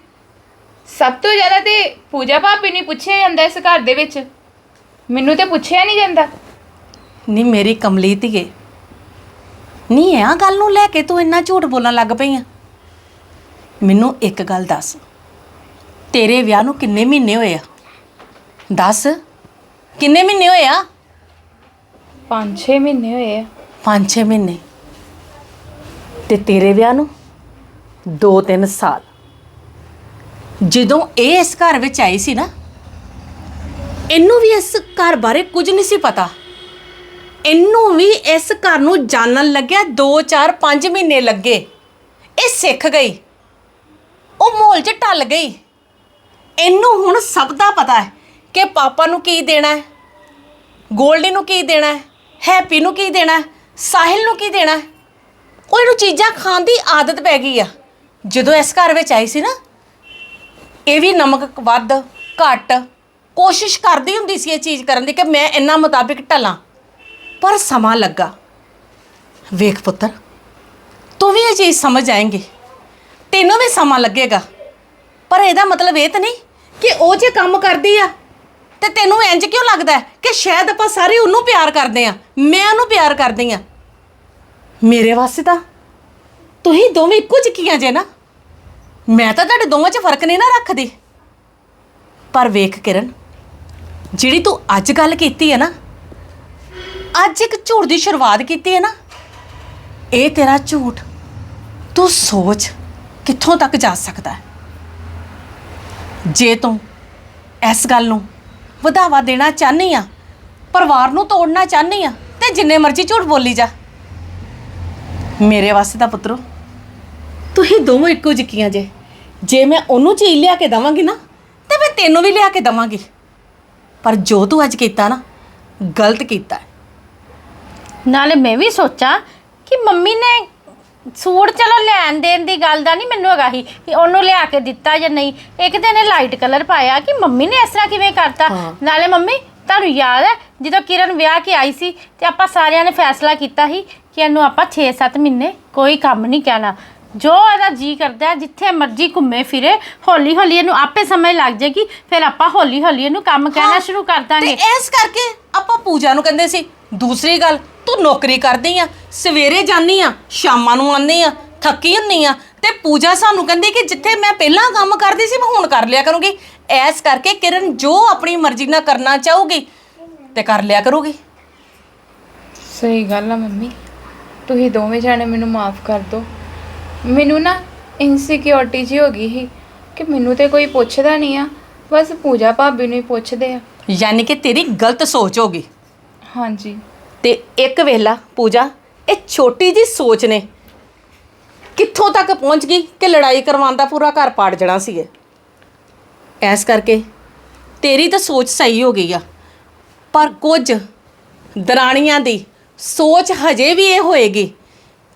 ਸਭ ਤੋਂ ਜ਼ਿਆਦਾ ਤੇ ਪੂਜਾ ਭਾਬੀ ਨੂੰ ਹੀ ਪੁੱਛਿਆ ਜਾਂਦਾ ਇਸ ਘਰ ਦੇ ਵਿੱਚ। ਮੈਨੂੰ ਤੇ ਪੁੱਛਿਆ ਨਹੀਂ ਜਾਂਦਾ। ਨਹੀਂ ਮੇਰੀ ਕਮਲੀ ਧੀਏ ਨਹੀਂ ਆ ਗੱਲ ਨੂੰ ਲੈ ਕੇ ਤੂੰ ਇੰਨਾ ਝੂਠ ਬੋਲਣ ਲੱਗ ਪਈ ਆ। ਮੈਨੂੰ ਇੱਕ ਗੱਲ ਦੱਸ। ਤੇਰੇ ਵਿਆਹ ਨੂੰ ਕਿੰਨੇ ਮਹੀਨੇ ਹੋਏ ਆ? ਦੱਸ। ਕਿੰਨੇ ਮਹੀਨੇ ਹੋਏ ਆ? 5-6 ਮਹੀਨੇ ਹੋਏ ਆ। 5-6 ਮਹੀਨੇ। ਤੇ ਤੇਰੇ ਵਿਆਹ ਨੂੰ 2-3 ਸਾਲ। ਜਦੋਂ ਇਹ ਇਸ ਘਰ ਵਿੱਚ ਆਈ ਸੀ ਨਾ ਇਹਨੂੰ ਵੀ ਇਸ ਘਰ ਬਾਰੇ ਕੁਝ ਨਹੀਂ ਸੀ ਪਤਾ। ਇਹਨੂੰ ਵੀ ਇਸ ਘਰ ਨੂੰ ਜਾਣਨ ਲੱਗਿਆ 2 4 5 ਮਹੀਨੇ ਲੱਗੇ। ਇਹ ਸਿੱਖ ਗਈ। ਉਹ ਮਾਹੌਲ 'ਚ ਢਲ ਗਈ। ਇਹਨੂੰ ਹੁਣ ਸਭ ਦਾ ਪਤਾ ਹੈ ਕਿ ਪਾਪਾ ਨੂੰ ਕੀ ਦੇਣਾ ਹੈ, ਗੋਲਡੀ ਨੂੰ ਕੀ ਦੇਣਾ ਹੈ, ਹੈਪੀ ਨੂੰ ਕੀ ਦੇਣਾ ਹੈ, ਸਾਹਿਲ ਨੂੰ ਕੀ ਦੇਣਾ ਹੈ। ਉਹ ਇਹਨੂੰ ਚੀਜ਼ਾਂ ਖਾਣ ਦੀ ਆਦਤ ਪੈ ਗਈ ਆ। ਜਦੋਂ ਇਸ ਘਰ ਵਿੱਚ ਆਈ ਸੀ ਨਾ, ਇਹ ਵੀ ਨਮਕ ਵੱਧ, ਘੱਟ ਕੋਸ਼ਿਸ਼ ਕਰਦੀ ਹੁੰਦੀ ਸੀ ਇਹ ਚੀਜ਼ ਕਰਨ ਦੀ ਕਿ ਮੈਂ ਇਹਨਾਂ ਮੁਤਾਬਿਕ ਢਲਾਂ। ਪਰ ਸਮਾਂ ਲੱਗਾ। ਵੇਖ ਪੁੱਤਰ, ਤੂੰ ਵੀ ਇਹ ਚੀਜ਼ ਸਮਝ ਆਏਂਗੀ। ਤੈਨੂੰ ਵੀ ਸਮਾਂ ਲੱਗੇਗਾ। ਪਰ ਇਹਦਾ ਮਤਲਬ ਇਹ ਤਾਂ ਨਹੀਂ ਕਿ ਉਹ ਜੇ ਕੰਮ ਕਰਦੀ ਆ, ਤੇ ਤੈਨੂੰ ਇੰਜ ਕਿਉਂ ਲੱਗਦਾ ਹੈ ਕਿ ਸ਼ਾਇਦ ਆਪਾਂ ਸਾਰੇ ਉਹਨੂੰ ਪਿਆਰ ਕਰਦੇ ਆ, ਮੈਂ ਉਹਨੂੰ ਪਿਆਰ ਕਰਦੀ ਆ? ਮੇਰੇ ਵਾਸਤੇ ਤਾਂ ਤੁਸੀਂ ਦੋਵੇਂ ਇੱਕੋ ਜਿਹੀਆਂ ਜੇ ਨਾ। ਮੈਂ ਤਾਂ ਤੁਹਾਡੇ ਦੋਵਾਂ 'ਚ ਫ਼ਰਕ ਨਹੀਂ ਨਾ ਰੱਖਦੀ। ਪਰ ਵੇਖ ਕਿਰਨ, ਜਿਹੜੀ ਤੂੰ ਅੱਜ ਗੱਲ ਕੀਤੀ ਹੈ ਨਾ, ਅੱਜ ਇੱਕ ਝੂਠ ਦੀ ਸ਼ੁਰੂਆਤ ਕੀਤੀ ਹੈ ਨਾ, ਇਹ ਤੇਰਾ ਝੂਠ ਤੂੰ ਸੋਚ ਕਿੱਥੋਂ ਤੱਕ ਜਾ ਸਕਦਾ ਹੈ? ਜੇ ਤੂੰ ਇਸ ਗੱਲ ਨੂੰ ਵਧਾਵਾ ਦੇਣਾ ਚਾਹਨੀ ਆ, ਪਰਿਵਾਰ ਨੂੰ ਤੋੜਨਾ ਚਾਹਨੀ ਆ, ਤੇ ਜਿੰਨੇ ਮਰਜ਼ੀ ਝੂਠ ਬੋਲੀ ਜਾ। ਮੇਰੇ ਵਾਸਤੇ ਤਾਂ ਪੁੱਤਰੋ, ਤੁਸੀਂ ਦੋਵੇਂ ਇੱਕੋ ਜਿਹੀਆਂ ਜੇ। ਜੇ ਮੈਂ ਉਹਨੂੰ ਚੀਜ਼ ਲਿਆ ਕੇ ਦਵਾਂਗੀ ਨਾ, ਤੇ ਮੈਂ ਤੈਨੂੰ ਵੀ ਲਿਆ ਕੇ ਦਵਾਂਗੀ। ਪਰ ਜੋ ਤੂੰ ਅੱਜ ਕੀਤਾ ਨਾ, ਗਲਤ ਕੀਤਾ। ਨਾਲੇ ਮੈਂ ਵੀ ਸੋਚਾਂ ਕਿ ਮੰਮੀ ਨੇ ਸੂਟ ਚਲੋ ਲੈਣ ਦੇਣ ਦੀ ਗੱਲ ਦਾ ਨਹੀਂ ਮੈਨੂੰ ਹੈਗਾ ਸੀ ਕਿ ਉਹਨੂੰ ਲਿਆ ਕੇ ਦਿੱਤਾ ਜਾਂ ਨਹੀਂ। ਇੱਕ ਦਿਨ ਇਹ ਲਾਈਟ ਕਲਰ ਪਾਇਆ ਕਿ ਮੰਮੀ ਨੇ ਇਸ ਤਰ੍ਹਾਂ ਕਿਵੇਂ ਕਰਤਾ। ਹਾਂ। ਨਾਲੇ ਮੰਮੀ ਤੁਹਾਨੂੰ ਯਾਦ ਹੈ ਜਦੋਂ ਕਿਰਨ ਵਿਆਹ ਕੇ ਆਈ ਸੀ ਤੇ ਆਪਾਂ ਸਾਰਿਆਂ ਨੇ ਫੈਸਲਾ ਕੀਤਾ ਸੀ ਕਿ ਇਹਨੂੰ ਆਪਾਂ 6-7 ਮਹੀਨੇ ਕੋਈ ਕੰਮ ਨਹੀਂ ਕਹਿਣਾ। ਜੋ ਇਹਦਾ ਜੀ ਕਰਦਾ ਹੈ, ਜਿੱਥੇ ਮਰਜ਼ੀ ਘੁੰਮੇ ਫਿਰੇ ਹੌਲੀ ਹੌਲੀ ਇਹਨੂੰ ਆਪੇ ਸਮਝ ਲੱਗ ਜਾਏਗੀ ਫਿਰ ਆਪਾਂ ਹੌਲੀ ਹੌਲੀ ਇਹਨੂੰ ਕੰਮ ਕਹਿਣਾ ਹਾਂ, ਸ਼ੁਰੂ ਕਰ ਤੇ ਦਾਂਗੇ। ਇਸ ਕਰਕੇ ਆਪਾਂ ਪੂਜਾ ਨੂੰ ਕਹਿੰਦੇ ਸੀ ਦੂਸਰੀ ਗੱਲ ਤੂੰ ਨੌਕਰੀ ਕਰਦੀ ਆ ਸਵੇਰੇ ਜਾਨੀ ਆ ਸ਼ਾਮਾਂ ਨੂੰ ਆਉਂਦੀ ਆ ਥੱਕੀ ਹੁੰਨੀ ਆ ਤੇ ਪੂਜਾ ਸਾਨੂੰ ਕਹਿੰਦੀ ਕਿ ਜਿੱਥੇ ਮੈਂ ਪਹਿਲਾਂ ਕੰਮ ਕਰਦੀ ਸੀ ਮੈਂ ਹੁਣ ਕਰ ਲਿਆ ਕਰੂੰਗੀ। ਐਸ ਕਰਕੇ ਕਿਰਨ ਜੋ ਆਪਣੀ ਮਰਜ਼ੀ ਨਾਲ ਕਰਨਾ ਚਾਹੂਗੀ ਤੇ ਕਰ ਲਿਆ ਕਰੂਗੀ। ਸਹੀ ਗੱਲ ਆ ਮੰਮੀ। ਤੁਸੀਂ ਦੋਵੇਂ ਜਾਣੇ ਮੈਨੂੰ ਮਾਫ ਕਰ ਦਿਓ। ਮੈਨੂੰ ਨਾ ਇਨਸਿਕਿਉਰਿਟੀ ਜੀ ਹੋ ਗਈ ਸੀ ਕਿ ਮੈਨੂੰ ਤੇ ਕੋਈ ਪੁੱਛਦਾ ਨਹੀਂ ਆ ਬਸ ਪੂਜਾ ਭਾਬੀ ਨੂੰ ਹੀ ਪੁੱਛਦੇ ਆ। ਯਾਨੀ ਕਿ ਤੇਰੀ ਗਲਤ ਸੋਚ ਹੋਗੀ ਹਾਂਜੀ। ਤੇ ਇੱਕ ਵੇਲਾ ਪੂਜਾ ਇਹ ਛੋਟੀ ਜੀ ਸੋਚ ਨੇ। ਕਿੱਥੋਂ ਤੱਕ ਪਹੁੰਚ ਗਈ ਕਿ ਲੜਾਈ ਕਰਵਾਉਣ ਦਾ ਪੂਰਾ ਘਰ ਪਾੜ ਜਾਣਾ ਸੀ ਇਹ? ਐਸ ਕਰਕੇ ਤੇਰੀ ਤਾਂ ਸੋਚ ਸਹੀ ਹੋ ਗਈ ਆ ਪਰ ਕੁਝ ਦਰਾਣੀਆਂ ਦੀ ਸੋਚ ਹਜੇ ਵੀ ਇਹ ਹੋਏਗੀ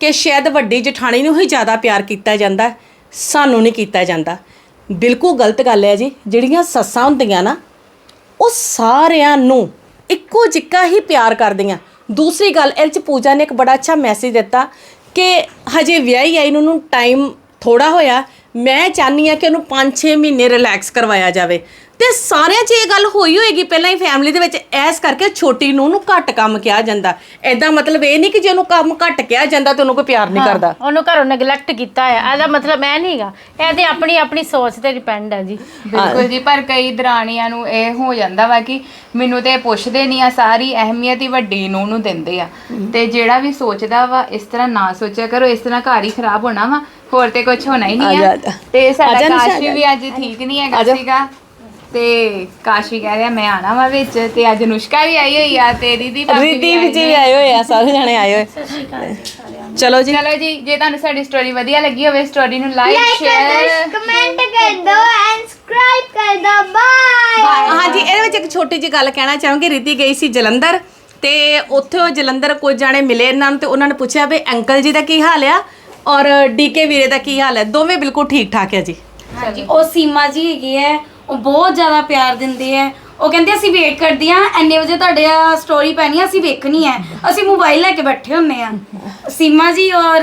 ਕਿ ਸ਼ਾਇਦ ਵੱਡੀ ਜਠਾਣੀ ਨੂੰ ਹੀ ਜ਼ਿਆਦਾ ਪਿਆਰ ਕੀਤਾ ਜਾਂਦਾ, ਸਾਨੂੰ ਨਹੀਂ ਕੀਤਾ ਜਾਂਦਾ। ਬਿਲਕੁਲ ਗਲਤ ਗੱਲ ਹੈ ਜੀ, ਜਿਹੜੀਆਂ ਸੱਸਾਂ ਹੁੰਦੀਆਂ ਨਾ, ਉਹ ਸਾਰਿਆਂ ਨੂੰ ਇੱਕੋ ਜਿੱਕਾ ਹੀ ਪਿਆਰ ਕਰਦੀਆਂ। ਦੂਸਰੀ ਗੱਲ ਇਹ 'ਚ ਪੂਜਾ ਨੇ ਇੱਕ ਬੜਾ ਅੱਛਾ ਮੈਸੇਜ ਦਿੱਤਾ ਕਿ ਹਜੇ ਵਿਆਹੀ ਆਈ ਨੂੰ ਟਾਈਮ ਥੋੜਾ ਹੋਇਆ, ਮੈਂ ਚਾਹਨੀ ਆ ਕਿ ਉਹਨੂੰ 5-6 ਮਹੀਨੇ ਰਿਲੈਕਸ ਕਰਵਾਇਆ ਜਾਵੇ। ਤੇ ਸਾਰਿਆਂ 'ਚ ਇਹ ਗੱਲ ਹੋਈ ਹੋਏਗੀ ਪਹਿਲਾਂ ਹੀ ਫੈਮਿਲੀ ਦੇ ਵਿੱਚ ਐਸ ਕਰਕੇ ਛੋਟੀ ਨੂੰ ਉਹਨੂੰ ਘੱਟ ਕੰਮ ਕਿਹਾ ਜਾਂਦਾ। ਐਦਾਂ ਮਤਲਬ ਇਹ ਨਹੀਂ ਕਿ ਜੇ ਉਹਨੂੰ ਕੰਮ ਘੱਟ ਕਿਹਾ ਜਾਂਦਾ ਤੇ ਉਹਨੂੰ ਕੋਈ ਪਿਆਰ ਨਹੀਂ ਕਰਦਾ। ਉਹਨੂੰ ਘਰੋਂ ਨੈਗਲੈਕਟ ਕੀਤਾ ਹੈ ਇਹਦਾ ਮਤਲਬ ਇਹ ਨਹੀਂਗਾ ਇਹ ਤੇ ਆਪਣੀ ਆਪਣੀ ਸੋਚ ਤੇ ਡਿਪੈਂਡ ਹੈ ਜੀ। ਬਿਲਕੁਲ ਜੀ ਪਰ ਕਈ ਦਰਾਣੀਆਂ ਨੂੰ ਇਹ ਹੋ ਜਾਂਦਾ ਵਾ ਕਿ ਮੈਨੂੰ ਤੇ ਪੁੱਛਦੇ ਨਹੀਂ ਆ ਸਾਰੀ ਅਹਿਮੀਅਤ ਹੀ ਵੱਡੀ ਨੂੰ ਨੂੰ ਦਿੰਦੇ ਆ। ਤੇ ਜਿਹੜਾ ਵੀ ਸੋਚਦਾ ਵਾ ਇਸ ਤਰ੍ਹਾਂ ਨਾ ਸੋਚਿਆ ਕਰੋ ਇਸ ਤਰ੍ਹਾਂ ਘਰ ਹੀ ਖਰਾਬ ਹੋਣਾ ਵਾ ਹੋਰ ਤੇ ਕੁਝ ਹੋਣਾ ਹੀ ਆ ਨਹੀਂ ਆ। ਆ ਜਾ। ਤੇ ਆ ਸਾਡਾ ਜਾ ਨਿਸ਼ਾ, ਆ ਕਾਸ਼ੀ ਜਾ। ਵੀ ਅੱਜ ਠੀਕ ਨਹੀਂ ਆ ਹੈਗਾ। ਸੀਗਾ। ਤੇ ਕਾਸ਼ੀ ਕਹਿ ਰਿਹਾ ਮੈਂ ਆਣਾ ਵਾ ਵਿੱਚ ਤੇ ਅੱਜ ਅਨੁਸ਼ਕਾ ਵੀ ਆਈ ਹੋਈ ਆ ਤੇ ਦੀਦੀ ਭਾਬੀ ਵੀ ਵੀ ਜੀ ਆਈ ਵੀ ਹੋਈ ਆਏ ਹੋਏ ਆ ਸਾਰੇ ਜਣੇ ਆਏ ਹੋਏ। ਚਲੋ ਜੀ। ਚਲੋ ਜੀ ਜੇ ਤੁਹਾਨੂੰ ਸਾਡੀ ਸਟੋਰੀ ਵਧੀਆ ਲੱਗੀ ਹੋਵੇ ਸਟੋਰੀ ਨੂੰ ਲਾਈਕ ਸ਼ੇਅਰ ਕਮੈਂਟ ਕਰ ਦੋ ਐਂਡ ਸਬਸਕ੍ਰਾਈਬ ਕਰ ਦੋ ਬਾਏ ਹਾਂਜੀ ਇਹਦੇ ਵਿੱਚ ਇੱਕ ਛੋਟੀ ਜਿਹੀ ਗੱਲ ਕਹਿਣਾ ਚਾਹਾਂਗੀ। ਰਿੱਧੀ ਗਈ ਸੀ ਜਲੰਧਰ ਤੇ ਉੱਥੇ ਉਹ ਜਲੰਧਰ ਕੁਝ ਜਾਣੇ ਮਿਲੇ ਇਹਨਾਂ ਨੂੰ ਤੇ ਉਹਨਾਂ ਨੇ ਪੁੱਛਿਆ ਵੀ ਅੰਕਲ ਜੀ ਦਾ ਕੀ ਹਾਲ ਆ ਔਰ ਡੀਕੇ ਵੀਰੇ ਦਾ ਕੀ ਹਾਲ ਹੈ ਦੋਵੇਂ ਬਿਲਕੁਲ ਠੀਕ ਠਾਕ ਹੈ ਜੀ। ਹਾਂਜੀ ਉਹ ਸੀਮਾ ਜੀ ਹੈਗੀ ਹੈ ਉਹ ਬਹੁਤ ਜ਼ਿਆਦਾ ਪਿਆਰ ਦਿੰਦੇ ਹੈ ਉਹ ਕਹਿੰਦੇ ਅਸੀਂ ਵੇਟ ਕਰਦੇ ਆ ਐਨੇ ਵਜੇ ਤੁਹਾਡੇ ਆ ਸਟੋਰੀ ਪੈਣੀ ਆ ਅਸੀਂ ਵੇਖਣੀ ਹੈ ਅਸੀਂ ਮੋਬਾਈਲ ਲੈ ਕੇ ਬੈਠੇ ਹੁੰਨੇ ਆ। ਸੀਮਾ ਜੀ ਔਰ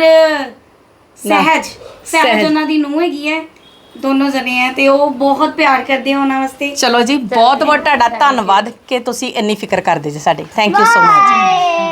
ਸਹਿਜ ਸਹਿਜ। ਸਹਿਜ। ਉਹਨਾਂ ਦੀ ਨੂੰਹ ਹੈਗੀ ਹੈ ਦੋਨੋਂ ਜਣੇ ਆ ਤੇ ਉਹ ਬਹੁਤ ਪਿਆਰ ਕਰਦੇ ਆ ਉਹਨਾਂ ਵਾਸਤੇ। ਚਲੋ ਜੀ ਬਹੁਤ ਬਹੁਤ ਤੁਹਾਡਾ ਧੰਨਵਾਦ ਕਿ ਤੁਸੀਂ ਇੰਨੀ ਫਿਕਰ ਕਰਦੇ ਜੀ ਸਾਡੀ। Thank you so much